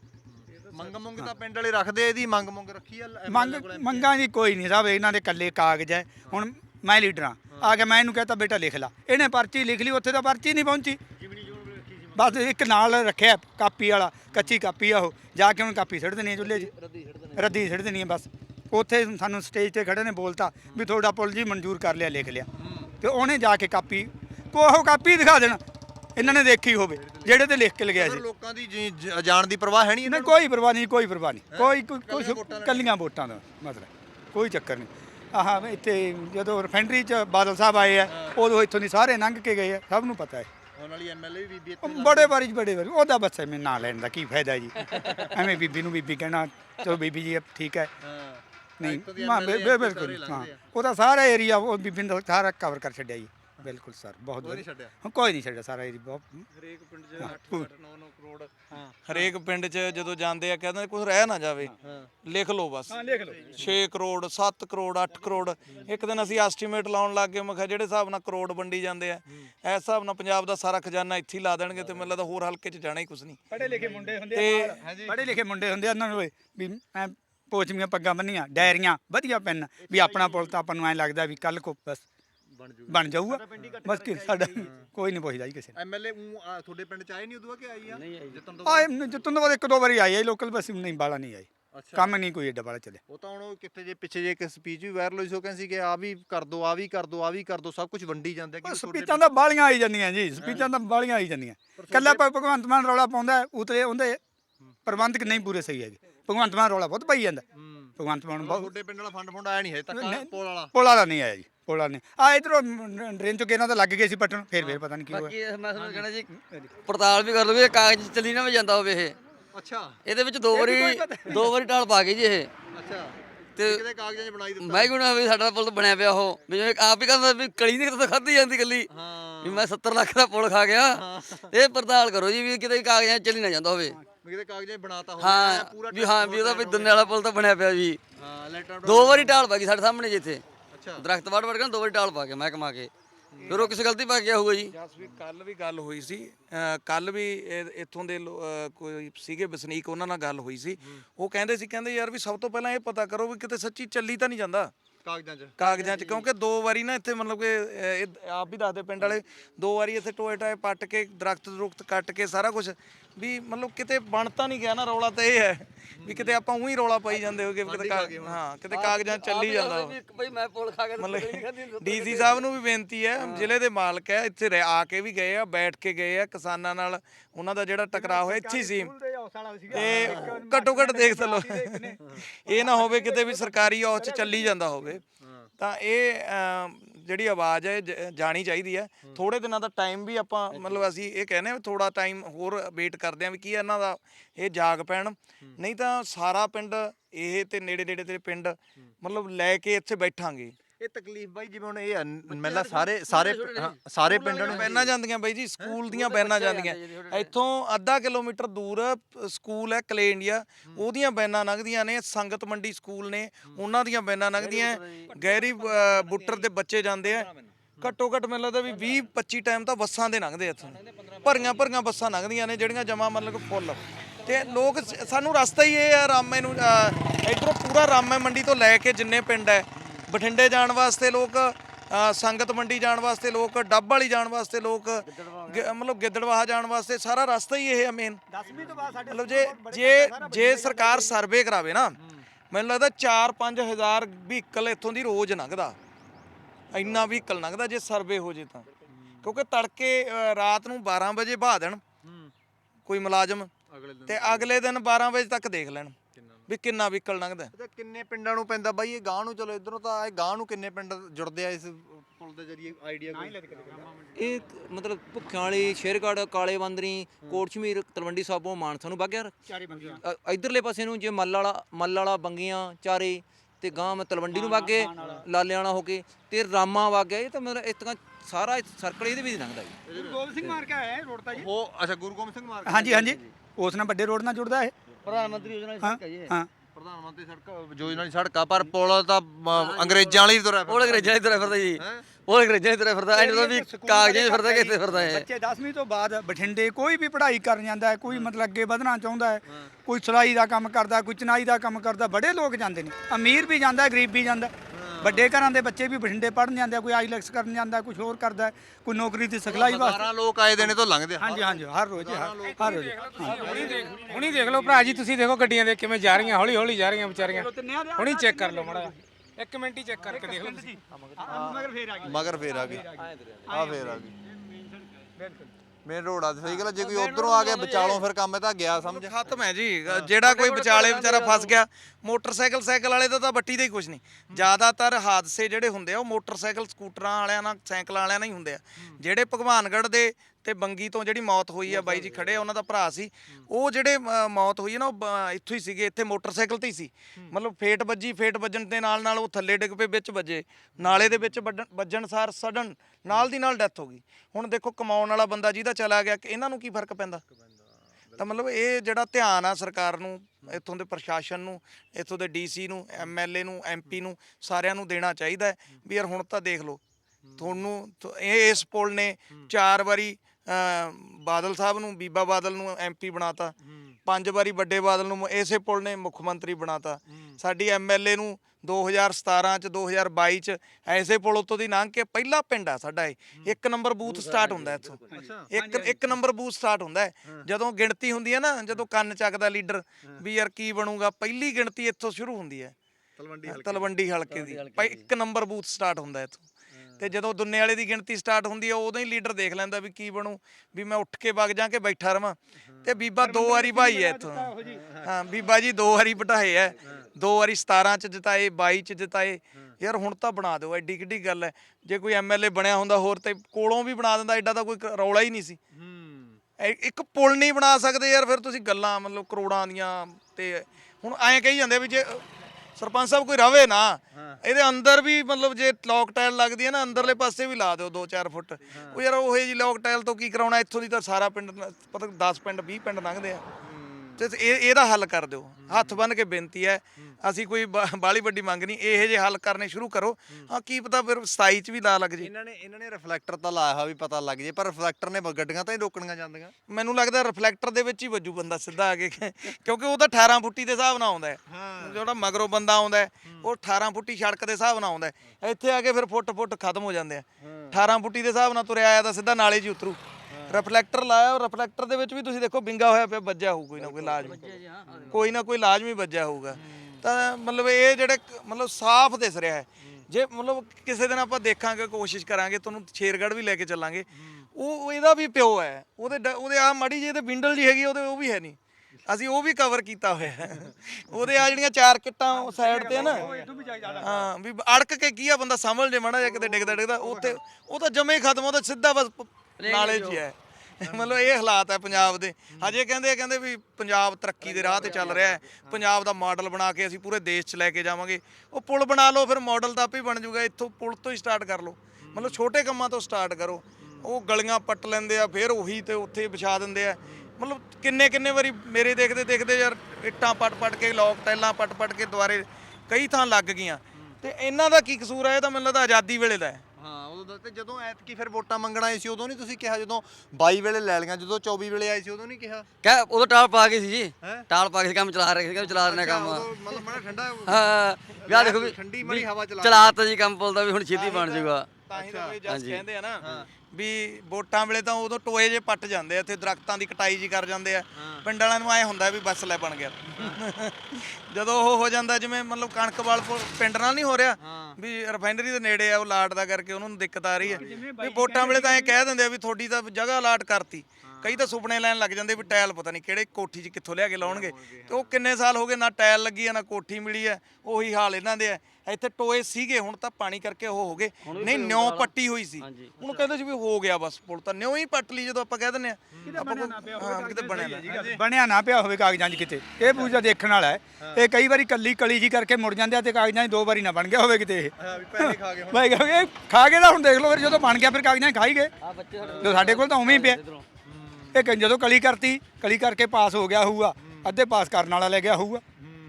ਮੰਗ ਮੰਗ ਤਾਂ ਪਿੰਡ ਵਾਲੇ ਰੱਖਦੇ ਇਹਦੀ ਮੰਗ ਮੰਗ ਰੱਖੀ ਆ MLA ਮੰਗ ਕੋਲ? ਮੰਗਾਂ ਦੀ ਕੋਈ ਨਹੀਂ ਸਾਹਿਬ ਇਹਨਾਂ ਦੇ ਕੱਲੇ ਕਾਗਜ਼ ਹੈ ਹੁਣ ਮੈਂ ਲੀਡਰ ਆ। ਕੇ ਮੈਂ ਇਹਨੂੰ ਕਹਤਾ ਬੇਟਾ ਲਿਖ ਲੈ। ਇਹਨੇ ਪਰਚੀ ਲਿਖ ਲਈ ਉੱਥੇ ਤਾਂ ਪਰਚੀ ਨਹੀਂ ਪਹੁੰਚੀ। ਬਸ ਇੱਕ ਨਾਲ ਰੱਖਿਆ ਕਾਪੀ ਵਾਲਾ ਕੱਚੀ ਕਾਪੀ ਆ ਉਹ। ਜਾ ਕੇ ਉਹਨੂੰ ਕਾਪੀ ਸਿੱਟ ਦੇਣੀ ਹੈ ਚੁੱਲ੍ਹੇ 'ਚ। ਰੱਦੀ ਸਿੱਟ ਦੇਣੀ ਹੈ ਬਸ। ਉੱਥੇ ਸਾਨੂੰ ਸਟੇਜ ਤੇ ਖੜੇ ਨੇ ਬੋਲਤਾ ਵੀ ਤੁਹਾਡਾ ਪੁੱਲ ਜੀ ਮਨਜ਼ੂਰ ਕਰ ਲਿਆ ਲਿਖ ਲਿਆ। ਤੇ ਉਹਨੇ ਜਾ ਕੇ ਕਾਪੀ ਕੋਹ ਕਾਪੀ ਦਿਖਾ ਦੇਣਾ ਇਹਨਾਂ ਨੇ ਦੇਖੀ ਹੋਵੇ ਜਿਹੜੇ ਤੇ ਲਿਖ ਕੇ ਲਗਿਆ ਸੀ। ਲੋਕਾਂ ਦੀ ਜਾਣ ਦੀ ਪਰਵਾਹ ਹੈ ਨਹੀਂ ਕੋਈ ਪਰਵਾਹ ਨਹੀਂ ਕੋਈ ਪਰਵਾਹ ਨਹੀਂ। ਕੋਈ ਕੁਛ ਕੱਲੀਆਂ ਵੋਟਾਂ ਦਾ ਮਤਲਬ। ਕੋਈ ਚੱਕਰ ਨਹੀਂ। ਆਹ ਇੱਥੇ ਜਦੋਂ ਰਿਫਾਈਨਰੀ ਚ ਬਾਦਲ ਸਾਹਿਬ ਆਏ ਆ ਉਦੋਂ ਇੱਥੋਂ ਦੀ ਸਾਰੇ ਲੰਘ ਕੇ ਗਏ ਆ ਸਭ ਨੂੰ ਪਤਾ ਹੈ। ਹੁਣ ਵਾਲੀ ਐਮਐਲਏ ਵੀ ਬੀਬੀ ਉਹ ਇੱਥੇ ਬੜੇ ਵਾਰੀ ਬੜੇ ਵਾਰੀ। ਉਹਦਾ ਬਸ ਐਵੇਂ ਨਾਂ ਲੈਣ ਦਾ ਕੀ ਫਾਇਦਾ ਜੀ? ਐਵੇਂ ਬੀਬੀ ਨੂੰ ਬੀਬੀ ਕਹਿਣਾ ਚਲੋ ਬੀਬੀ ਜੀ ਠੀਕ ਹੈ। ਹਾਂ। ਨਹੀਂ ਹਾਂ ਬਿਲਕੁਲ ਹਾਂ। ਉਹਦਾ ਸਾਰਾ ਏਰੀਆ ਉਹ ਬੀਬੀ ਨੇ ਸਾਰਾ ਕਵਰ ਕਰ ਛੱਡਿਆ ਜੀ। ਬਿਲਕੁਲ ਸਰ ਬਹੁਤ ਕੋਈ ਨਹੀਂ ਵਧੀਆ। ਛੱਡਿਆ? ਹਾਂ, ਕੋਈ ਨਹੀਂ ਛੱਡਿਆ ਸਾਰਾ ਏਰੀਆ ਬਹੁਤ ਹਰੇਕ ਪਿੰਡ 'ਚ 8 9 9 ਕਰੋੜ। ਹਰੇਕ ਪਿੰਡ 'ਚ ਜਦੋਂ ਜਾਂਦੇ ਆ ਕਹਿੰਦੇ ਕੁਝ ਰਹਿ ਨਾ ਜਾਵੇ। ਲਿਖ ਲਓ ਬਸ। ਹਾਂ ਲਿਖ ਲਓ। 6 ਕਰੋੜ 7 ਕਰੋੜ 8 ਕਰੋੜ। ਇੱਕ ਦਿਨ ਅਸੀਂ ਐਸਟੀਮੇਟ ਲਾਉਣ ਲੱਗ ਗਏ ਮੈਂ ਕਿਹਾ ਜਿਹੜੇ ਹਿਸਾਬ ਨਾਲ ਕਰੋੜ ਵੰਡੀ ਜਾਂਦੇ ਆ ਇਸ ਹਿਸਾਬ ਨਾਲ ਪੰਜਾਬ ਦਾ ਸਾਰਾ ਖਜ਼ਾਨਾ ਇੱਥੇ ਹੀ ਲਾ ਦੇਣਗੇ ਤੇ ਮੈਨੂੰ ਲੱਗਦਾ ਹੋਰ ਹਲਕੇ 'ਚ ਜਾਣਾ ਹੀ ਕੁਝ ਨਹੀਂ। ਪੜ੍ਹੇ ਲਿਖੇ ਮੁੰਡੇ ਹੁੰਦੇ ਆ ਪੜ੍ਹੇ ਲਿਖੇ ਮੁੰਡੇ ਹੁੰਦੇ ਆ ਉਹਨਾਂ ਨੂੰ ਵੀ ਐ ਪੋਚਮੀਆਂ ਪੱਗਾਂ ਬੰਨੀਆਂ ਡਾਇਰੀਆਂ ਵਧੀਆ ਪੈਨ। ਵੀ ਆਪਣਾ ਪੁੱਲ ਤਾਂ ਆਪਾਂ ਨੂੰ ਐ ਲੱਗਦਾ ਵੀ ਕੱਲ ਕੋ ਬਸ ਬਣ ਜਾਊਗਾ। ਬਸ ਕਿ ਸਾਡਾ ਕੋਈ ਨਹੀਂ ਪੁੱਛਦਾ ਜੀ ਕਿਸੇ ਐਮਐਲਏ ਤੁਹਾਡੇ ਪਿੰਡ ਚ ਆਏ ਨਹੀਂ ਉਦੋਂ ਕਿ ਆਈ ਆ? ਜਿੱਤਣ ਤੋਂ ਆਏ ਜਿੱਤੋਂ ਤੋਂ ਬਾਅਦ ਇੱਕ ਦੋ ਵਾਰੀ ਆਈ ਹੈ ਲੋਕਲ ਬਸ ਨਹੀਂ ਬਾਲਾ ਨਹੀਂ ਆਈ ਅੱਛਾ। ਕੰਮ ਨਹੀਂ ਕੋਈ ਏਡਾ ਬਾਲਾ ਚੱਲਿਆ। ਉਹ ਤਾਂ ਹੁਣ ਉਹ ਕਿੱਥੇ ਜੇ ਪਿੱਛੇ ਜੇ ਇੱਕ ਸਪੀਚ ਵੀ ਵਾਇਰਲ ਹੋਈ ਸੋ ਕਹਿੰਦੇ ਸੀ ਕਿ ਆ ਵੀ ਕਰ ਦੋ ਆ ਵੀ ਕਰ ਦੋ ਆ ਵੀ ਕਰ ਦੋ ਸਭ ਕੁਝ ਵੰਡੀ ਜਾਂਦੇ ਕਿ ਸਪੀਚਾਂ ਤਾਂ ਬਾਲੀਆਂ ਆਈ ਜਾਂਦੀਆਂ ਜੀ ਸਪੀਚਾਂ ਤਾਂ ਬਾਲੀਆਂ ਆਈ ਜਾਂਦੀਆਂ। ਕੱਲਾ ਭ- ਭਗਵੰਤ ਮਾਨ ਰੌਲਾ ਪਾਉਂਦਾ ਹੈ, ਉਤਰੇ ਉਹਦੇ ਪ੍ਰਬੰਧਕ ਨਹੀਂ ਪੂਰੇ ਸਹੀ ਹੈਗੇ। ਭਗਵੰਤ ਮਾਨ ਰੌਲਾ ਬਹੁਤ ਪਾਈ ਜਾਂਦਾ। ਭਗਵੰਤ ਮਾਨ ਬਹੁਤ ਤੁਹਾਡੇ ਪਿੰਡ ਵਾਲਾ ਫੰਡ ਫੰਡ ਆਇਆ ਨਹੀਂ ਹੈ ਤੱਕ ਨਹੀਂ। ਪੋਲ ਵਾਲਾ? ਪੁਲ ਵਾਲਾ ਨਹੀਂ ਆਇਆ ਜੀ। ਵਾਲਾ ਨਹੀਂ ਆ ਇਧਰੋਂ ਡਰੇਨ ਚੋਂ ਕਿਹਨਾਂ ਤਾਂ ਲੱਗ ਗਏ ਸੀ ਪੱਟਣ ਫੇਰ ਫੇਰ ਪਤਾ ਨਹੀਂ ਕੀ ਹੋਇਆ। ਬਾਕੀ ਇਹ ਮੈਂ ਤੁਹਾਨੂੰ ਕਹਿਣਾ ਜੀ ਪੜਤਾਲ ਵੀ ਕਰ ਲਓਗੇ ਇਹ ਕਾਗਜ਼ 'ਚ ਚੱਲੀ ਨਾ ਵੀ ਜਾਂਦਾ ਹੋਵੇ ਇਹ। ਅੱਛਾ। ਇਹਦੇ ਵਿੱਚ ਦੋ ਵਾਰੀ ਦੋ ਵਾਰੀ ਟਾਲ ਪਾ ਗਈ ਜੀ ਇਹ। ਅੱਛਾ। ਤੇ ਕਿਤੇ ਕਾਗਜ਼ਾਂ 'ਚ ਬਣਾਈ ਦਿੱਤਾ। ਮੈਂ ਕਿਉਂ ਵੀ ਸਾਡਾ ਪੁੱਲ ਬਣਿਆ ਪਿਆ ਉਹ। ਵੀ ਜਿਵੇਂ ਆਪ ਹੀ ਕਹਿੰਦਾ ਵੀ ਕਲੀ ਨਹੀਂ ਤਾਂ ਖਾਧੀ ਜਾਂਦੀ ਕੱਲੀ ਹਾਂ। ਵੀ ਮੈਂ 70 ਲੱਖ ਦਾ ਪੁੱਲ ਖਾ ਗਿਆ। ਇਹ ਪੜਤਾਲ ਕਰੋ ਜੀ ਵੀ ਕਿਤੇ ਕਾਗਜ਼ਾਂ 'ਚ ਚੱਲੀ ਨਾ ਜਾਂਦਾ ਹੋਵੇ। ਵੀ ਕਿਤੇ ਕਾਗਜ਼ਾਂ 'ਚ ਬਣਾਤਾ ਹੋਵੇ ਹਾਂ ਵੀ ਹਾਂ ਵੀ ਉਹਦਾ ਵੀ ਦੁੰਨੇ ਵਾਲਾ ਪੁੱਲ ਤਾਂ ਬਣਿਆ ਪਿਆ ਵੀ ਹਾਂ ਲੈਟਰ ਦੋ ਵਾਰੀ ਟਾਲ ਪਾ ਗਈ ਸਾਡੇ ਸਾਹਮਣੇ ਜਿੱਥੇ ਅੱਛਾ। ਦਰਖਤ ਵੜ ਵੜ ਕੇ ਨਾ ਦੋ ਵਾਰੀ ਟਾਲ ਪਾ ਕੇ ਮੈਂ ਕਮਾ ਕੇ। ਫਿਰ ਉਹ ਕਿਸੇ ਗਲਤੀ ਪਾ ਗਿਆ ਹੋਊਗਾ ਜੀ। ਜਸ ਵੀ ਕੱਲ ਵੀ ਗੱਲ ਹੋਈ ਸੀ ਕੱਲ ਵੀ ਇਹ- ਇੱਥੋਂ ਦੇ ਲੋ- ਅਹ ਕੋਈ ਸੀਗੇ ਵਸਨੀਕ ਉਹਨਾਂ ਨਾਲ ਗੱਲ ਹੋਈ ਸੀ। ਉਹ ਕਹਿੰਦੇ ਸੀ ਕਹਿੰਦੇ ਯਾਰ ਵੀ ਸਭ ਤੋਂ ਪਹਿਲਾਂ ਇਹ ਪਤਾ ਕਰੋ ਵੀ ਕਿਤੇ ਸੱਚੀ ਚੱਲੀ ਤਾਂ ਨਹੀਂ ਜਾਂਦਾ। ਕਾਗਜ਼ਾਂ 'ਚ। ਕਾਗਜ਼ਾਂ 'ਚ ਕਿਉਂਕਿ ਦੋ ਵਾਰੀ ਨਾ ਇੱਥੇ ਮਤਲਬ ਕਿ ਅਹ, ਇਹ ਆਪ ਵੀ ਦੱਸਦੇ ਪਿੰਡ ਵਾਲੇ ਦੋ ਵਾਰੀ ਇੱਥੇ ਟੋਏ ਟਾਏ ਪੱਟ ਕੇ ਦਰਖਤ ਦਰੁਖਤ ਕੱਟ ਕੇ ਸਾਰਾ ਕੁਝ ਵੀ ਮਤਲਬ ਕਿਤੇ ਬਣ ਤਾਂ ਨਹੀਂ ਗਿਆ ਨਾ ਰੌਲਾ ਤਾਂ ਇਹ ਹੈ ਵੀ ਕਿਤੇ ਆਪਾਂ ਉਹੀ ਰੌਲਾ ਪਾਈ ਜਾਂਦੇ ਹੋਗੇ ਵੀ ਕਿਤੇ ਕਾਗ- ਹਾਂ ਕਿਤੇ ਕਾਗਜ਼ਾਂ ਚੱਲੀ ਜਾਂਦਾ ਹੋਵੇ। ਬਈ ਮੈਂ ਪੁੱਲ ਖਾ ਕੇ ਮਤਲਬ ਡੀਸੀ ਸਾਹਿਬ ਨੂੰ ਵੀ ਬੇਨਤੀ ਹੈ ਜ਼ਿਲ੍ਹੇ ਦੇ ਮਾਲਕ ਹੈ ਇੱਥੇ ਆ ਕੇ ਵੀ ਗਏ ਆ ਬੈਠ ਕੇ ਗਏ ਆ ਕਿਸਾਨਾਂ ਨਾਲ ਉਹਨਾਂ ਦਾ ਜਿਹੜਾ ਟਕਰਾਅ ਹੋਇਆ ਇੱਥੇ ਸੀ। ਤੇ ਘੱਟੋ ਘੱਟ ਦੇਖ ਲਓ। ਇਹ ਨਾ ਹੋਵੇ ਕਿਤੇ ਵੀ ਸਰਕਾਰੀ ਔਚ ਚੱਲੀ ਜਾਂਦਾ ਹੋਵੇ। ਤਾਂ ਇਹ ਜਿਹੜੀ ਆਵਾਜ਼ ਹੈ ਜ- ਜਾਣੀ ਚਾਹੀਦੀ ਹੈ। ਥੋੜੇ ਦਿਨਾਂ ਦਾ ਟਾਈਮ ਵੀ ਆਪਾਂ ਮਤਲਬ ਅਸੀਂ ਇਹ ਕਹਿੰਦੇ ਆ ਥੋੜਾ ਟਾਈਮ ਹੋਰ ਵੇਟ ਕਰਦੇ ਆ ਵੀ ਕੀ ਇਹਨਾਂ ਦਾ ਇਹ ਜਾਗ ਪੈਣ। ਨਹੀਂ ਤਾਂ ਸਾਰਾ ਪਿੰਡ ਇਹ ਤੇ ਨੇੜੇ ਨੇੜੇ ਦੇ ਪਿੰਡ ਮਤਲਬ ਲੈ ਕੇ ਇੱਥੇ ਬੈਠਾਂਗੇ। ਇਹ ਤਕਲੀਫ ਬਾਈ ਜਿਵੇਂ ਹੁਣ ਇਹ ਮਤਲਬ ਸਾਰੇ ਸਾਰੇ ਸਾਰੇ ਪਿੰਡਾਂ ਨੂੰ ਬੈਨਾਂ ਜਾਂਦੀਆਂ ਬਾਈ ਜੀ ਸਕੂਲ ਦੀਆਂ ਬੈਨਾਂ ਜਾਂਦੀਆਂ। ਇੱਥੋਂ ਅੱਧਾ ਕਿਲੋਮੀਟਰ ਦੂਰ ਸਕੂਲ ਹੈ ਕਲੇ ਇੰਡੀਆ ਉਹਦੀਆਂ ਬੈਨਾਂ ਲੰਘਦੀਆਂ ਨੇ ਸੰਗਤ ਮੰਡੀ ਸਕੂਲ ਨੇ ਉਹਨਾਂ ਦੀਆਂ ਬੈਨਾਂ ਲੰਘਦੀਆਂ ਗਹਿਰੀ ਅ, ਬੁੱਟਰ ਦੇ ਬੱਚੇ ਜਾਂਦੇ ਆ। ਘੱਟੋ ਘੱਟ ਮੈਨੂੰ ਲੱਗਦਾ ਵੀ 20 25 ਟਾਈਮ ਤਾਂ ਬੱਸਾਂ ਦੇ ਲੰਘਦੇ ਇੱਥੋਂ। ਭਰੀਆਂ ਭਰੀਆਂ ਬੱਸਾਂ ਲੰਘਦੀਆਂ ਨੇ ਜਿਹੜੀਆਂ ਜਮਾ ਮਤਲਬ ਫੁੱਲ। ਤੇ ਲੋਕ ਸਾਨੂੰ ਰਸਤਾ ਹੀ ਇਹ ਆ ਰਾਮੇ ਨੂੰ ਇਧਰੋਂ ਪੂਰਾ ਰਾਮੇ ਮੰਡੀ ਤੋਂ ਲੈ ਕੇ ਜਿੰਨੇ ਪਿੰਡ ਹੈ ਬਠਿੰਡੇ ਜਾਣ ਵਾਸਤੇ ਲੋਕ ਸੰਗਤ ਮੰਡੀ ਜਾਣ ਵਾਸਤੇ ਲੋਕ ਡੱਬ ਵਾਲੀ ਜਾਣ ਵਾਸਤੇ ਲੋਕ ਮਤਲਬ ਗਿੱਦੜਵਾਹਾ ਜਾਣ ਵਾਸਤੇ ਸਾਰਾ ਰਸਤਾ ਹੀ ਇਹ ਹੈ ਮੇਨ 10ਵੀਂ ਤੋਂ ਬਾਅਦ ਸਾਡੇ ਮਤਲਬ ਜੇ ਜੇ ਜੇ ਸਰਕਾਰ ਸਰਵੇ ਕਰਾਵੇ ਨਾ ਮੈਨੂੰ ਲੱਗਦਾ 4-5 ਹਜ਼ਾਰ ਵਹੀਕਲ ਇੱਥੋਂ ਦੀ ਰੋਜ਼ ਲੰਘਦਾ। ਇੰਨਾ ਵਹੀਕਲ ਲੰਘਦਾ ਜੇ ਸਰਵੇ ਹੋ ਜੇ ਤਾਂ। ਕਿਉਂਕਿ ਤੜਕੇ ਰਾਤ ਨੂੰ 12 ਵਜੇ ਬਾਹ ਦੇਣ ਕੋਈ ਮੁਲਾਜ਼ਮ ਤੇ ਅਗਲੇ ਦਿਨ 12 ਵਜੇ ਤੱਕ ਦੇਖ ਲੈਣ। ਵੀ ਕਿੰਨਾ ਵਹੀਕਲ ਲੰਘਦਾ ਅੱਛਾ ਕਿੰਨੇ ਪਿੰਡਾਂ ਨੂੰ ਪੈਂਦਾ ਬਾਈ? ਇਹ ਗਾਂ ਨੂੰ ਚਲੋ ਇਧਰੋਂ ਤਾਂ ਇਹ ਗਾਂ ਨੂੰ ਕਿੰਨੇ ਪਿੰਡ ਜੁੜਦੇ ਆ ਇਸ ਪੁਲ ਦੇ ਜਰੀਏ ਆਈਡੀਆ ਕੋਈ? ਇਹ ਮਤਲਬ ਭੁੱਖਾਂ ਵਾਲੀ ਸ਼ੇਰਗੜ੍ਹ ਕਾਲੇ ਬੰਦਰੀ ਕੋਟਸ਼ਮੀਰ ਤਲਵੰਡੀ ਸਾਬੋ ਮਾਨਸਾ ਨੂੰ ਵਗਿਆ ਚਾਰੀ ਬੰਦੀਆਂ ਅ- ਇਧਰਲੇ ਪਾਸੇ ਨੂੰ ਜੇ ਮੱਲ ਵਾਲਾ ਮੱਲ ਵਾਲਾ ਬੰਗੀਆਂ ਚਾਰੇ ਤੇ ਗਾਂ ਮੈਂ ਤਲਵੰਡੀ ਨੂੰ ਵਾਗੇ ਲਾਲਿਆਣਾ ਹੋ ਕੇ ਤੇ ਰਾਮਾ ਵਾਗੇ ਇਹ ਤਾਂ ਮਤਲਬ ਇਸ ਤਰ੍ਹਾਂ ਸਾਰਾ ਸਰਕਲ ਇਹਦੇ ਵਿੱਚ ਲੰਘਦਾ ਜੀ। ਗੁਰੂ ਗੋਬਿੰਦ ਸਿੰਘ ਮਾਰ ਕੇ ਆਇਆ ਰੋਡ ਤਾਂ ਜੀ? ਉਹ ਅੱਛਾ ਗੁਰੂ ਗੋਬਿੰਦ ਸਿੰਘ ਮਾਰਗ ਹਾਂਜੀ ਹਾਂਜੀ। ਉਸ ਨਾਲ ਵੱਡੇ ਰੋਡ ਨਾਲ ਜੁੜਦਾ ਇਹ। ਪ੍ਰਧਾਨ ਮੰਤਰੀ ਯੋਜਨਾ ਹਾਂ ਸੜਕ ਹੈ ਜੀ ਹਾਂ। ਪ੍ਰਧਾਨ ਮੰਤਰੀ ਸੜਕ ਯੋਜਨਾ ਦੀ ਸੜਕ ਆ ਪਰ ਪੁਲ ਤਾਂ ਅ, ਅੰਗਰੇਜ਼ਾਂ ਵਾਲੀ ਤੁਰਿਆ ਉਹ ਅੰਗਰੇਜ਼ਾਂ ਦੀ ਤਰ੍ਹਾਂ ਫਿਰਦਾ ਜੀ। ਉਹ ਅੰਗਰੇਜ਼ਾਂ ਦੀ ਤਰ੍ਹਾਂ ਫਿਰਦਾ। ਐਂ ਤਾਂ ਵੀ ਕਾਗਜ਼ਾਂ 'ਚ ਫਿਰਦਾ ਕਿੱਥੇ ਫਿਰਦਾ ਹੈ ਬੱਚੇ 10ਵੀਂ ਤੋਂ ਬਾਅਦ ਬਠਿੰਡੇ ਕੋਈ ਵੀ ਪੜ੍ਹਾਈ ਕਰਨ ਜਾਂਦਾ ਹੈ ਕੋਈ ਮਤਲਬ ਅੱਗੇ ਵਧਣਾ ਚਾਹੁੰਦਾ ਹੈ ਕੋਈ ਸਿਲਾਈ ਦਾ ਕੰਮ ਕਰਦਾ ਕੋਈ ਚਨਾਈ ਦਾ ਕੰਮ ਕਰਦਾ ਬੜੇ ਲੋਕ ਜਾਂਦੇ ਨੇ। ਅਮੀਰ ਵੀ ਜਾਂਦਾ ਹੈ, ਗਰੀਬ ਵੀ ਜਾਂਦਾ ਹੈ। ਵੱਡੇ ਘਰਾਂ ਦੇ ਬੱਚੇ ਵੀ ਬਠਿੰਡੇ ਪੜ੍ਹਨ ਜਾਂਦੇ ਆ ਕੋਈ ਆਈਲੈਕਸ ਕਰਨ ਜਾਂਦਾ ਕੁਝ ਹੋਰ ਕਰਦਾ ਕੋਈ ਨੌਕਰੀ ਦੀ ਸਿਖਲਾਈ ਵਾਸਤੇ। 12 ਲੋਕ ਆਏ ਦੇਣੇ ਤੋਂ ਲੰਘਦੇ ਆ। ਹਾਂਜੀ ਹਾਂਜੀ ਹਰ ਰੋਜ਼ ਹਰ ਹਰ ਰੋਜ਼। ਹੁਣੀ ਦੇਖ ਲਓ ਭਰਾ ਜੀ ਤੁਸੀਂ ਦੇਖੋ ਗੱਡੀਆਂ ਦੇ ਕਿਵੇਂ ਜਾ ਰਹੀਆਂ ਹੌਲੀ ਹੌਲੀ ਜਾ ਰਹੀਆਂ ਵਿਚਾਰੀਆਂ। ਹੁਣੀ ਚੈੱਕ ਕਰ ਲਓ ਮੜਾ ਇੱਕ ਮਿੰਟ ਹੀ ਚੈੱਕ ਕਰਕੇ ਦੇਖ ਤੁਸੀਂ। ਮਗਰ ਫੇਰ ਆ ਗਈ। ਮਗਰ ਫੇਰ ਆ ਗਈ। ਆ ਫੇਰ ਆ ਗਈ। ਮੇਨ ਰੋਡ ਆ ਸਹੀ ਗੱਲ ਆ, ਜੇ ਕੋਈ ਉਧਰੋਂ ਆ ਗਿਆ ਵਿਚਾਲੋਂ ਫਿਰ ਕੰਮ ਇਹ ਤਾਂ ਗਿਆ ਸਮਝ? ਖਤਮ ਹੈ ਜੀ ਜਿਹੜਾ ਕੋਈ ਵਿਚਾਲੇ ਵਿਚਾਰਾ ਫਸ ਗਿਆ। ਮੋਟਰਸਾਈਕਲ ਸਾਈਕਲ ਵਾਲੇ ਦਾ ਤਾਂ ਬੱਟੀ ਦਾ ਹੀ ਕੁਝ ਨਹੀਂ। ਜ਼ਿਆਦਾਤਰ ਹਾਦਸੇ ਜਿਹੜੇ ਹੁੰਦੇ ਆ ਉਹ ਮੋਟਰਸਾਈਕਲ ਸਕੂਟਰਾਂ ਵਾਲਿਆਂ ਨਾਲ ਸਾਈਕਲਾਂ ਵਾਲਿਆਂ ਨਾਲ ਹੀ ਹੁੰਦੇ ਆ। ਜਿਹੜੇ ਭਗਵਾਨਗੜ੍ਹ ਦੇ ਤੇ ਬੰਗੀ ਤੋਂ ਜਿਹੜੀ ਮੌਤ ਹੋਈ ਆ ਬਾਈ ਜੀ ਖੜੇ ਆ ਉਹਨਾਂ ਦਾ ਭਰਾ ਸੀ। ਉਹ ਜਿਹੜੇ ਅ, ਮੌਤ ਹੋਈ ਹੈ ਨਾ ਉਹ ਬ- ਇੱਥੋਂ ਹੀ ਸੀਗੇ ਇੱਥੇ ਮੋਟਰਸਾਈਕਲ ਤੇ ਹੀ ਸੀ। ਮਤਲਬ ਫੇਟ ਵੱਜੀ ਫੇਟ ਵੱਜਣ ਦੇ ਨਾਲ ਨਾਲ ਉਹ ਥੱਲੇ ਡਿੱਗ ਪਏ ਵਿੱਚ ਵੱਜੇ। ਨਾਲੇ ਦੇ ਵਿੱਚ ਵੱਢਣ- ਵੱਜਣ ਸਾਰ ਸਡਨ ਨਾਲ ਦੀ ਨਾਲ ਡੈਥ ਹੋ ਗਈ। ਹੁਣ ਦੇਖੋ ਕਮਾਉਣ ਵਾਲਾ ਬੰਦਾ ਜਿਹਦਾ ਚਲਾ ਗਿਆ ਕਿ ਇਹਨਾਂ ਨੂੰ ਕੀ ਫ਼ਰਕ ਪੈਂਦਾ? ਤਾਂ ਮਤਲਬ ਇਹ ਜਿਹੜਾ ਧਿਆਨ ਆ ਸਰਕਾਰ ਨੂੰ ਇੱਥੋਂ ਦੇ ਪ੍ਰਸ਼ਾਸਨ ਨੂੰ ਇੱਥੋਂ ਦੇ ਡੀਸੀ ਨੂੰ ਐਮਐਲਏ ਨੂੰ ਐਮਪੀ ਨੂੰ ਸਾਰਿਆਂ ਨੂੰ ਦੇਣਾ ਚਾਹੀਦਾ ਹੈ ਵੀ ਯਾਰ ਹੁਣ ਤਾਂ ਦੇਖ ਲਓ। ਤੁਹਾਨੂੰ ਇਹ ਇਸ ਪੁਲ ਨੇ ਚਾਰ ਵਾਰੀ ਬਾਦਲ ਸਾਹਿਬ ਨੂੰ ਬੀਬਾ ਬਾਦਲ ਨੂੰ ਐਮਪੀ ਬਣਾਤਾ। ਪੰਜ ਵਾਰੀ ਵੱਡੇ ਬਾਦਲ ਨੂੰ ਇਸੇ ਪੁਲ ਨੇ ਮੁੱਖ ਮੰਤਰੀ ਬਣਾਤਾ। ਸਾਡੀ ਐਮਐਲਏ ਨੂੰ 2017 ਚ 2022 ਚ ਐਸੇ ਪੁਲ ਉੱਤੋਂ ਦੀ ਲੰਘ ਕੇ ਪਹਿਲਾ ਪਿੰਡ ਆ ਸਾਡਾ ਇਹ। ਇੱਕ ਨੰਬਰ ਬੂਥ ਸਟਾਰਟ ਹੁੰਦਾ ਇੱਥੋਂ। ਇੱਕ ਇੱਕ ਨੰਬਰ ਬੂਥ ਸਟਾਰਟ ਹੁੰਦਾ ਜਦੋਂ ਗਿਣਤੀ ਹੁੰਦੀ ਹੈ ਨਾ ਜਦੋਂ ਕੰਨ ਚੱਕਦਾ ਲੀਡਰ ਵੀ ਯਾਰ ਕੀ ਬਣੂਗਾ ਪਹਿਲੀ ਗਿਣਤੀ ਇੱਥੋਂ ਸ਼ੁਰੂ ਹੁੰਦੀ ਹੈ। ਤਲਵੰਡੀ ਹਲਕੇ ਦੀ। ਇੱਕ ਨੰਬਰ ਬੂਥ ਸਟਾਰਟ ਹੁੰਦਾ ਇੱਥੋਂ। ਤੇ ਜਦੋਂ ਦੁੰਨੇ ਵਾਲੇ ਦੀ ਗਿਣਤੀ ਸਟਾਰਟ ਹੁੰਦੀ ਹੈ ਉਦੋਂ ਹੀ ਲੀਡਰ ਦੇਖ ਲੈਂਦਾ ਵੀ ਕੀ ਬਣੂ ਵੀ ਮੈਂ ਉੱਠ ਕੇ ਵਗ ਜਾ ਕੇ ਬੈਠਾ ਰਵਾਂ। ਤੇ ਬੀਬਾ ਦੋ ਵਾਰੀ ਭਾਈ ਹੈ ਇੱਥੋਂ। ਹਾਂ ਬੀਬਾ ਜੀ ਦੋ ਵਾਰੀ ਬਿਠਾਏ ਐ ਦੋ ਵਾਰੀ 17 ਚ ਜਿਤਾਏ 22 ਚ ਜਿਤਾਏ। ਯਾਰ ਹੁਣ ਤਾਂ ਬਣਾ ਦਿਓ ਐਡੀ ਕਿੱਡੀ ਗੱਲ ਹੈ। ਜੇ ਕੋਈ ਐਮਐਲਏ ਬਣਿਆ ਹੁੰਦਾ ਹੋਰ ਤੇ ਕੋਲੋਂ ਵੀ ਬਣਾ ਦਿੰਦਾ ਐਡਾ ਤਾਂ ਕੋਈ ਰੌਲਾ ਹੀ ਨਹੀਂ ਸੀ। ਐ- ਇੱਕ ਪੁਲ ਨਹੀਂ ਬਣਾ ਸਕਦੇ ਯਾਰ ਫਿਰ ਤੁਸੀਂ ਗੱਲਾਂ ਮਤਲਬ ਕਰੋੜਾਂ ਦੀਆਂ ਤੇ ਹੁਣ ਐਂ ਕਹੀ ਜਾਂਦੇ ਵੀ ਜੇ ਸਰਪੰਚ ਸਾਹਿਬ ਕੋਈ ਰਵੇ ਨਾ ਇਹਦੇ ਅੰਦਰ ਵੀ ਮਤਲਬ ਜੇ ਲੌਕ ਟਾਇਲ ਲੱਗਦੀ ਹੈ ਨਾ ਅੰਦਰਲੇ ਪਾਸੇ ਵੀ ਲਾ ਦਿਓ 2-4 ਫੁੱਟ। ਉਹ ਯਾਰ ਉਹ ਜੀ ਲੌਕ ਟਾਇਲ ਤੋਂ ਕੀ ਕਰਾਉਣਾ ਇੱਥੋਂ ਦੀ ਤਾਂ ਸਾਰਾ ਪਿੰਡ ਨ- ਪਤਾ 10 ਪਿੰਡ 20 ਪਿੰਡ ਲੰਘਦੇ ਆ। ਤੇ ਇਹ ਇਹਦਾ ਹੱਲ ਕਰ ਦਿਓ। ਹੱਥ ਬੰਨ ਕੇ ਬੇਨਤੀ ਹੈ ਅਸੀਂ ਕੋਈ ਬਾਲੀ ਵੱਡੀ ਮੰਗ ਨਹੀਂ ਇਹੋ ਜਿਹੇ ਹੱਲ ਕਰਨੇ ਸ਼ੁਰੂ ਕਰੋ। ਹਾਂ ਕੀ ਪਤਾ ਫਿਰ 27 ਚ ਵੀ ਲਾ ਲੱਗ ਜੇ। ਇਹਨਾਂ ਨੇ ਇਹਨਾਂ ਨੇ ਰਿਫਲੈਕਟਰ ਤਾਂ ਲਾਇਆ ਹੋਇਆ ਵੀ ਪਤਾ ਲੱਗ ਜੇ ਪਰ ਰਿਫਲੈਕਟਰ ਨੇ ਗੱਡੀਆਂ ਤਾਂ ਹੀ ਰੋਕਣੀਆਂ ਜਾਂਦੀਆਂ। ਮੈਨੂੰ ਲੱਗਦਾ ਰਿਫਲੈਕਟਰ ਦੇ ਵਿੱਚ ਹੀ ਵੱਜੂ ਬੰਦਾ ਸਿੱਧਾ ਆ ਕੇ ਕਿਉਂਕਿ ਉਹ ਤਾਂ 18 ਫੁੱਟੀ ਦੇ ਹਿਸਾਬ ਨਾਲ ਆਉਂਦਾ ਹੈ। ਜਿਹੜਾ ਮਗਰੋਂ ਬੰਦਾ ਆਉਂਦਾ ਉਹ 18 ਫੁੱਟੀ ਸੜਕ ਦੇ ਹਿਸਾਬ ਨਾਲ ਆਉਂਦਾ। ਇੱਥੇ ਆ ਕੇ ਫਿਰ ਫੁੱਟ ਫੁੱਟ ਖਤਮ ਹੋ ਜਾਂਦੇ ਆ। 18 ਫੁੱਟੀ ਦੇ ਹਿਸਾਬ ਨਾਲ ਤੁਰਿਆ ਆਇਆ ਤਾਂ ਸਿੱਧਾ ਨਾਲੇ 'ਚ ਉਤਰੂ। ਰਿਫਲੈਕਟਰ ਲਾਇਆ ਉਹ ਰਿਫਲੈਕਟਰ ਦੇ ਵਿੱਚ ਵੀ ਤੁਸੀਂ ਦੇਖੋ ਬਿੰਗਾ ਹੋਇਆ ਪਿਆ ਵੱਜਿਆ ਹੋਊ ਕੋਈ ਨਾ ਕੋਈ ਲਾਜ਼ਮੀ। ਕੋਈ ਨਾ ਕੋਈ ਲਾਜ਼ਮੀ ਵੱਜਿਆ ਹੋਊਗਾ। ਤਾਂ ਮਤਲਬ ਇਹ ਜਿਹੜੇ ਮਤਲਬ ਸਾਫ਼ ਦਿਸ ਰਿਹਾ ਹੈ। ਜੇ ਮਤਲਬ ਕਿਸੇ ਦਿਨ ਆਪਾਂ ਦੇਖਾਂਗੇ ਕੋਸ਼ਿਸ਼ ਕਰਾਂਗੇ ਤੁਹਾਨੂੰ ਸ਼ੇਰਗੜ੍ਹ ਵੀ ਲੈ ਕੇ ਚੱਲਾਂਗੇ ਉਹ ਇਹਦਾ ਵੀ ਪਿਓ ਹੈ। ਉਹਦੇ ਉਹਦੇ ਆ ਮੜੀ ਜਿਹੀ ਤੇ ਬਿੰਡਲ ਜੀ ਹੈਗੀ ਉਹਦੇ ਉਹ ਵੀ ਹੈ ਨਹੀਂ। ਅਸੀਂ ਉਹ ਵੀ ਕਵਰ ਕੀਤਾ ਹੋਇਆ ਹੈ। ਉਹਦੇ ਆ ਜਿਹੜੀਆਂ ਚਾਰ ਕਿੱਟਾਂ ਸਾਈਡ ਤੇ ਨਾ। ਹਾਂ ਵੀ ਅੜਕ ਕੇ ਕੀ ਆ ਬੰਦਾ ਸਮਝ ਜੇ ਮਾੜਾ ਜਿਹਾ ਕਿਤੇ ਡਿੱਗਦਾ ਡਿੱਗਦਾ ਉੱਥੇ ਉਹ ਤਾਂ ਜਮੇ ਖਤਮ ਉਹ ਤਾਂ ਸਿੱਧਾ ਬਸ ਨਾਲੇ 'ਚ ਹੈ। ਮਤਲਬ ਇਹ ਹਾਲਾਤ ਹੈ ਪੰਜਾਬ ਦੇ। ਹਜੇ ਕਹਿੰਦੇ ਕਹਿੰਦੇ ਵੀ ਪੰਜਾਬ ਤਰੱਕੀ ਦੇ ਰਾਹ ਤੇ ਚੱਲ ਰਿਹਾ ਹੈ। ਪੰਜਾਬ ਦਾ ਮਾਡਲ ਬਣਾ ਕੇ ਅਸੀਂ ਪੂਰੇ ਦੇਸ਼ 'ਚ ਲੈ ਕੇ ਜਾਵਾਂਗੇ। ਉਹ ਪੁਲ ਬਣਾ ਲਓ, ਫਿਰ ਮਾਡਲ ਤਾਂ ਆਪੇ ਹੀ ਬਣ ਜਾਊਗਾ ਇੱਥੋਂ ਪੁਲ ਤੋਂ ਹੀ ਸਟਾਰਟ ਕਰ ਲਓ। ਮਤਲਬ ਛੋਟੇ ਕੰਮਾਂ ਤੋਂ ਸਟਾਰਟ ਕਰੋ। ਉਹ ਗਲੀਆਂ ਪੱਟ ਲੈਂਦੇ ਆ, ਫਿਰ ਉਹੀ ਤੇ ਉੱਥੇ ਵਿਛਾ ਦਿੰਦੇ ਆ। ਮਤਲਬ ਕਿੰਨੇ ਕਿੰਨੇ ਵਾਰੀ ਮੇਰੇ ਦੇਖਦੇ ਦੇਖਦੇ ਯਾਰ ਇੱਟਾਂ ਪੱਟ ਪੱਟ ਕੇ, ਲੋਕ ਟੈਲਾਂ ਪੱਟ ਪੱਟ ਕੇ ਦੁਆਰੇ ਕਈ ਥਾਂ ਲੱਗ ਗਈਆਂ। ਤੇ ਇਹਨਾਂ ਦਾ ਕੀ ਕਸੂਰ ਹੈ? ਇਹ ਤਾਂ ਮੈਨੂੰ ਲੱਗਦਾ ਆਜ਼ਾਦੀ ਵੇਲੇ ਦਾ ਹੈ। ਉਦੋਂ ਦਾ ਤੇ ਜਦੋਂ ਐਤਕੀ ਫਿਰ ਵੋਟਾਂ ਮੰਗਣ ਆਏ ਸੀ ਉਦੋਂ ਨਹੀਂ ਤੁਸੀਂ ਕਿਹਾ ਜਦੋਂ 22 ਵੇਲੇ ਲੈ ਲਈਆਂ ਜਦੋਂ 24 ਵੇਲੇ ਆਏ ਸੀ ਉਦੋਂ ਨਹੀਂ ਕਿਹਾ? ਕਹਿ ਉਦੋਂ ਟਾਲ ਪਾ ਕੇ ਸੀ ਜੀ। ਹੈਂ? ਟਾਲ ਪਾ ਕੇ ਸੀ, ਕੰਮ ਚਲਾ ਰਹੇ ਸੀ ਕੰਮ ਚਲਾ ਰਹੇ ਨੇ ਕੰਮ। ਉਦੋਂ ਮਤਲਬ ਬੜਾ ਠੰਡਾ ਹਾਂ ਵਿਆਹ ਦੇਖੋ ਵੀ ਠੰਡੀ ਮਾੜੀ ਹਵਾ ਚਲਾ ਚਲਾਤਾ ਜੀ ਕੰਮ ਪੁੱਲ ਦਾ ਵੀ ਹੁਣ ਛੇਤੀ ਬਣ ਜਾਊਗਾ। ਤਾਂ ਹੀ ਤਾਂ ਹਾਂਜੀ। ਕਹਿੰਦੇ ਆ ਨਾ। ਵੀ ਵੋਟਾਂ ਵੇਲੇ ਤਾਂ ਉਦੋਂ ਟੋਏ ਜੇ ਪੱਟ ਜਾਂਦੇ ਆ ਇੱਥੇ ਦਰਖਤਾਂ ਦੀ ਕਟਾਈ ਜੀ ਕਰ ਜਾਂਦੇ ਆ। ਪਿੰਡ ਵਾਲਿਆਂ ਨੂੰ ਐ ਹੁੰਦਾ ਵੀ ਬਸ ਲੈ ਬਣ ਗਿਆ। ਜਦੋਂ ਉਹ ਹੋ ਜਾਂਦਾ ਜਿਵੇਂ ਮਤਲਬ ਕਣਕਵਾਲ ਪੁਲ ਪਿੰਡ ਨਾਲ ਨਹੀਂ ਹੋ ਰਿਹਾ ਵੀ ਰਿਫਾਈਨਰੀ ਦੇ ਨੇੜੇ ਆ ਉਹ ਲਾਟ ਦਾ ਕਰਕੇ ਉਹਨਾਂ ਨੂੰ ਦਿੱਕਤ ਆ ਰਹੀ ਹੈ। ਵੀ ਵੋਟਾਂ ਵੇਲੇ ਤਾਂ ਐ ਕਹਿ ਦਿੰਦੇ ਆ ਵੀ ਤੁਹਾਡੀ ਤਾਂ ਜਗ੍ਹਾ ਅਲਾਟ ਕਰਤੀ। ਕਈ ਤਾਂ ਸੁਪਨੇ ਲੈਣ ਲੱਗ ਜਾਂਦੇ ਵੀ ਟਾਇਲ ਪਤਾ ਨਹੀਂ ਕਿਹੜੇ ਕੋਠੀ 'ਚ ਕਿੱਥੋਂ ਲਿਆ ਕੇ ਲਾਉਣਗੇ। ਤੇ ਉਹ ਕਿੰਨੇ ਸਾਲ ਹੋ ਗਏ ਨਾ ਟਾਇਲ ਲੱਗੀ ਆ ਨਾ ਕੋਠੀ ਮਿਲੀ ਆ ਉਹੀ ਹਾਲ ਇਹਨਾਂ ਦੇ ਆ। ਇੱਥੇ ਟੋਏ ਸੀਗੇ ਹੁਣ ਤਾਂ ਪਾਣੀ ਕਰਕੇ ਉਹ ਹੋ ਗਏ। ਨਹੀਂ ਨਿਉ ਪੱਟੀ ਹੋਈ ਸੀ। ਹੁਣ ਕਹਿੰਦੇ ਸੀ ਵੀ ਹੋ ਗਿਆ ਬਸ ਪੁਲ ਤਾਂ। ਨਿਉ ਹੀ ਪੱਟ ਲਈ ਜਦੋਂ ਆਪਾਂ ਕਹਿ ਦਿੰਦੇ ਆ ਆਪਾਂ ਕੋਈ- ਕਿਤੇ ਬਣਿਆ ਨਾ ਬਣਿਆ ਨਾ ਪਿਆ ਹੋਵੇ ਕਾਗਜ਼ਾਂ 'ਚ ਕਿਤੇ। ਇਹ ਪੂਜਾ ਦੇਖਣ ਵਾਲਾ ਹੈ। ਇਹ ਕਈ ਵਾਰੀ ਕੱਲੀ ਕਲੀ ਜੀ ਕਰਕੇ ਮੁੜ ਜਾਂਦੇ ਆ ਤੇ ਕਾਗਜ਼ਾਂ 'ਚ ਦੋ ਵਾਰੀ ਨਾ ਬਣ ਗਿਆ ਹੋਵੇ ਕਿਤੇ ਇਹ। ਗਏ ਮੈਂ ਕਿਹਾ ਇਹ ਖਾ ਕੇ ਤਾਂ ਹੁਣ ਦੇਖ ਲਓ ਫਿਰ ਜਦੋਂ ਬਣ ਗਿਆ ਫਿਰ ਕਾਗਜ਼ਾਂ 'ਚ ਖਾ ਹੀ ਗਏ। ਸਾਡੇ ਕੋਲ ਤਾਂ ਉਵੇਂ ਹੀ ਪਿਆ। ਇਹ ਕਹਿੰਦੇ ਜਦੋਂ ਕਲੀ ਕਰਤੀ ਕਲੀ ਕਰਕੇ ਪਾਸ ਹੋ ਗਿਆ ਹੋਊਗਾ। ਅੱਧੇ ਪਾਸ ਕਰਨ ਵਾਲਾ ਲੈ ਗਿਆ ਹੋਊਗਾ।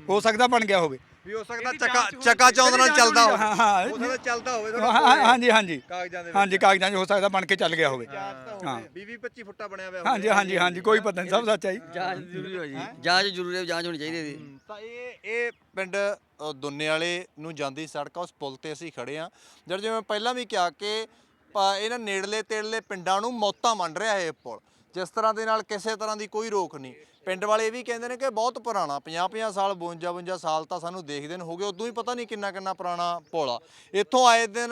ਹੋ ਸਕਦਾ ਬਣ ਗਿਆ ਹੋਵੇ। ਵੀ ਹੋ ਸਕਦਾ ਚੱਕਾ ਚੱਕਾ ਚੌਂਦ ਨਾਲ ਚੱਲਦਾ ਹੋਵੇ। ਹਾਂ। ਹਾਂ ਹੋ ਸਕਦਾ ਚੱਲਦਾ ਹੋਵੇ ਹਾਂ, ਹਾਂ, ਹਾਂਜੀ ਹਾਂਜੀ। ਕਾਗਜ਼ਾਂ ਦੇ ਹਾਂਜੀ ਕਾਗਜ਼ਾਂ 'ਚ ਹੋ ਸਕਦਾ ਬਣ ਕੇ ਚੱਲ ਗਿਆ ਹੋਵੇ। ਹਾਂ। 20 25 ਫੁੱਟਾ ਬਣਿਆ ਹੋਇਆ ਹਾਂਜੀ ਹਾਂਜੀ ਹਾਂਜੀ ਕੋਈ ਪਤਾ ਨਹੀਂ ਸਭ ਸੱਚ ਹੈ ਜੀ। ਜਾਂਚ ਜ਼ਰੂਰੀ ਹੋ? ਜੀ ਜਾਂਚ ਜ਼ਰੂਰੀ ਹੈ ਜਾਂਚ ਹੋਣੀ ਚਾਹੀਦੀ ਹੈ ਜੀ ਤਾਂ ਇਹ ਇਹ ਪਿੰਡ ਅ, ਦੁੰਨੇ ਵਾਲੇ ਨੂੰ ਜਾਂਦੀ ਸੜਕ ਆ ਉਸ ਪੁਲ ਤੇ ਅਸੀਂ ਖੜੇ ਆ ਜਦ ਜਿਵੇਂ ਪਹਿਲਾਂ ਵੀ ਕਿਹਾ ਕਿ ਪ- ਇਹਨਾਂ ਨੇੜਲੇ ਤੇੜਲੇ ਪਿੰਡਾਂ ਨੂੰ ਮੌਤਾਂ ਮੰਨ ਰਿਹਾ ਇਹ ਪੁਲ। ਜਿਸ ਤਰ੍ਹਾਂ ਦੇ ਨਾਲ ਕਿਸੇ ਤਰ੍ਹਾਂ ਦੀ ਕੋਈ ਰੋਕ ਨਹੀਂ। ਪਿੰਡ ਵਾਲੇ ਇਹ ਵੀ ਕਹਿੰਦੇ ਨੇ ਕਿ ਬਹੁਤ ਪੁਰਾਣਾ 50 50 ਸਾਲ 52 52 ਸਾਲ ਤਾਂ ਸਾਨੂੰ ਦੇਖਦੇ ਨੇ, ਹੋ ਗਏ, ਉਦੋਂ ਹੀ ਪਤਾ ਨਹੀਂ ਕਿੰਨਾ ਕਿੰਨਾ ਪੁਰਾਣਾ ਪੁਲ ਇੱਥੋਂ ਆਏ ਦਿਨ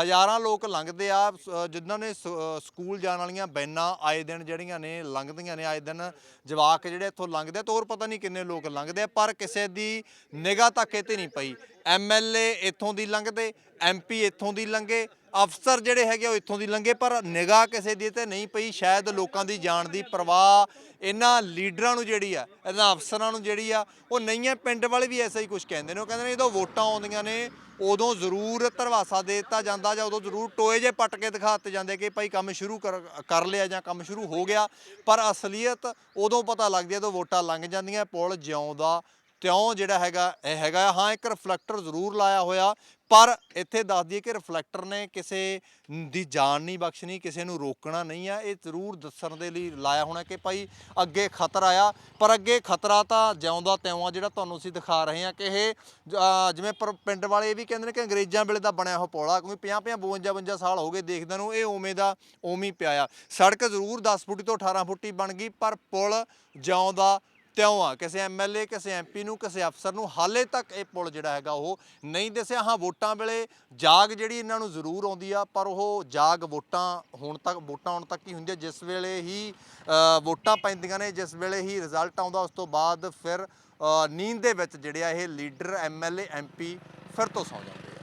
ਹਜ਼ਾਰਾਂ ਲੋਕ ਲੰਘਦੇ ਆ, ਸ- ਜਿਨ੍ਹਾਂ ਨੇ ਸ- ਸਕੂਲ ਜਾਣ ਵਾਲੀਆਂ ਬੈਨਾਂ ਆਏ ਦਿਨ ਜਿਹੜੀਆਂ ਨੇ, ਲੰਘਦੀਆਂ ਨੇ, ਆਏ ਦਿਨ ਜਵਾਕ ਜਿਹੜੇ ਇੱਥੋਂ ਲੰਘਦੇ ਆ ਤੇ ਹੋਰ ਪਤਾ ਨਹੀਂ ਕਿੰਨੇ ਲੋਕ ਲੰਘਦੇ ਪਰ ਕਿਸੇ ਦੀ ਨਿਗਾਹ ਤੱਕ ਇਹ ਤੇ ਨਹੀਂ ਪਈ। ਐਮਐਲਏ ਇੱਥੋਂ ਦੀ ਲੰਘਦੇ ਐਮਪੀ ਇੱਥੋਂ ਦੀ ਲੰਘੇ ਅਫਸਰ ਜਿਹੜੇ ਹੈਗੇ ਉਹ ਇੱਥੋਂ ਦੀ ਲੰਘੇ, ਪਰ ਨਿਗਾਹ ਕਿਸੇ ਦੀ ਤੇ ਨਹੀਂ ਪਈ। ਸ਼ਾਇਦ ਲੋਕਾਂ ਦੀ ਜਾਨ ਦੀ ਪਰਵਾਹ ਇਹਨਾਂ ਲੀਡਰਾਂ ਨੂੰ ਜਿਹੜੀ ਆ, ਇਹਨਾਂ ਅਫਸਰਾਂ ਨੂੰ ਜਿਹੜੀ ਆ, ਉਹ ਨਹੀਂ ਹੈ ਪਿੰਡ ਵਾਲੇ ਵੀ ਐਸਾ ਹੀ ਕੁਝ ਕਹਿੰਦੇ ਨੇ। ਉਹ ਕਹਿੰਦੇ ਨੇ ਜਦੋਂ ਵੋਟਾਂ ਆਉਂਦੀਆਂ ਨੇ, ਉਦੋਂ ਜ਼ਰੂਰ ਧਰਵਾਸਾ ਦੇ ਦਿੱਤਾ ਜਾਂਦਾ ਜਾਂ ਉਦੋਂ ਜ਼ਰੂਰ ਟੋਏ ਜੇ ਪੱਟ ਕੇ ਦਿਖਾ ਦਿੱਤੇ ਜਾਂਦੇ ਕਿ ਭਾਈ ਕੰਮ ਸ਼ੁਰੂ ਕਰ ਕਰ ਲਿਆ ਜਾਂ ਕੰਮ ਸ਼ੁਰੂ ਹੋ ਗਿਆ। ਪਰ ਅਸਲੀਅਤ ਉਦੋਂ ਪਤਾ ਲੱਗਦੀ ਹੈ ਜਦੋਂ ਵੋਟਾਂ ਲੰਘ ਜਾਂਦੀਆਂ, ਪੁਲ ਜਿਉਂਦਾ ਤਿਉਂ ਜਿਹੜਾ ਹੈਗਾ, ਇਹ ਹੈਗਾ ਹਾਂ, ਇੱਕ ਰਿਫਲੈਕਟਰ ਜ਼ਰੂਰ ਲਾਇਆ ਹੋਇਆ, ਪਰ ਇੱਥੇ ਦੱਸ ਦਈਏ ਕਿ ਰਿਫਲੈਕਟਰ ਨੇ ਕਿਸੇ ਦੀ ਜਾਨ ਨਹੀਂ ਬਖਸ਼ਣੀ, ਕਿਸੇ ਨੂੰ ਰੋਕਣਾ ਨਹੀਂ ਆ। ਇਹ ਜ਼ਰੂਰ ਦੱਸਣ ਦੇ ਲਈ ਲਾਇਆ ਹੋਣਾ ਕਿ ਭਾਈ ਅੱਗੇ ਖਤਰਾ ਆ, ਪਰ ਅੱਗੇ ਖਤਰਾ ਤਾਂ ਜਿਉਂਦਾ ਤਿਉਂ ਆ, ਜਿਹੜਾ ਤੁਹਾਨੂੰ ਅਸੀਂ ਦਿਖਾ ਰਹੇ ਹਾਂ ਕਿ ਇਹ ਜਿਵੇਂ ਪਰ ਪਿੰਡ ਵਾਲੇ ਇਹ ਵੀ ਕਹਿੰਦੇ ਨੇ ਕਿ ਅੰਗਰੇਜ਼ਾਂ ਵੇਲੇ ਦਾ ਬਣਿਆ ਹੋਇਆ ਪੌਲਾ ਕਿਉਂਕਿ 50 50 52 52 ਸਾਲ ਹੋ ਗਏ ਦੇਖਦਿਆਂ ਨੂੰ, ਇਹ ਉਵੇਂ ਦਾ ਉਵੇਂ ਪਿਆ ਆ। ਸੜਕ ਜ਼ਰੂਰ 10 ਫੁੱਟ ਤੋਂ 18 ਫੁੱਟੀ ਬਣ ਗਈ, ਪਰ ਪੁਲ ਜਿਉਂਦਾ ਤਿਉਂ ਆ? ਕਿਸੇ ਐਮਐਲਏ ਕਿਸੇ ਐਮਪੀ ਨੂੰ, ਕਿਸੇ ਅਫਸਰ ਨੂੰ ਹਾਲੇ ਤੱਕ ਇਹ ਪੁਲ ਜਿਹੜਾ ਹੈਗਾ ਉਹ ਨਹੀਂ ਦਿਸਿਆ। ਹਾਂ, ਵੋਟਾਂ ਵੇਲੇ ਜਾਗ ਜਿਹੜੀ ਇਹਨਾਂ ਨੂੰ ਜ਼ਰੂਰ ਆਉਂਦੀ ਆ, ਪਰ ਉਹ ਜਾਗ ਵੋਟਾਂ ਹੋਣ ਤੱਕ, ਵੋਟਾਂ ਆਉਣ ਤੱਕ ਹੀ ਹੁੰਦੀ ਆ। ਜਿਸ ਵੇਲੇ ਹੀ ਵੋਟਾਂ ਪੈਂਦੀਆਂ ਨੇ, ਜਿਸ ਵੇਲੇ ਹੀ ਰਿਜ਼ਲਟ ਆਉਂਦਾ, ਉਸ ਤੋਂ ਬਾਅਦ ਫਿਰ ਨੀਂਦ ਦੇ ਵਿੱਚ ਜਿਹੜੇ ਆ ਇਹ ਲੀਡਰ ਐਮਐਲਏ ਐਮਪੀ ਫਿਰ ਤੋਂ ਸੌ ਜਾਂਦੇ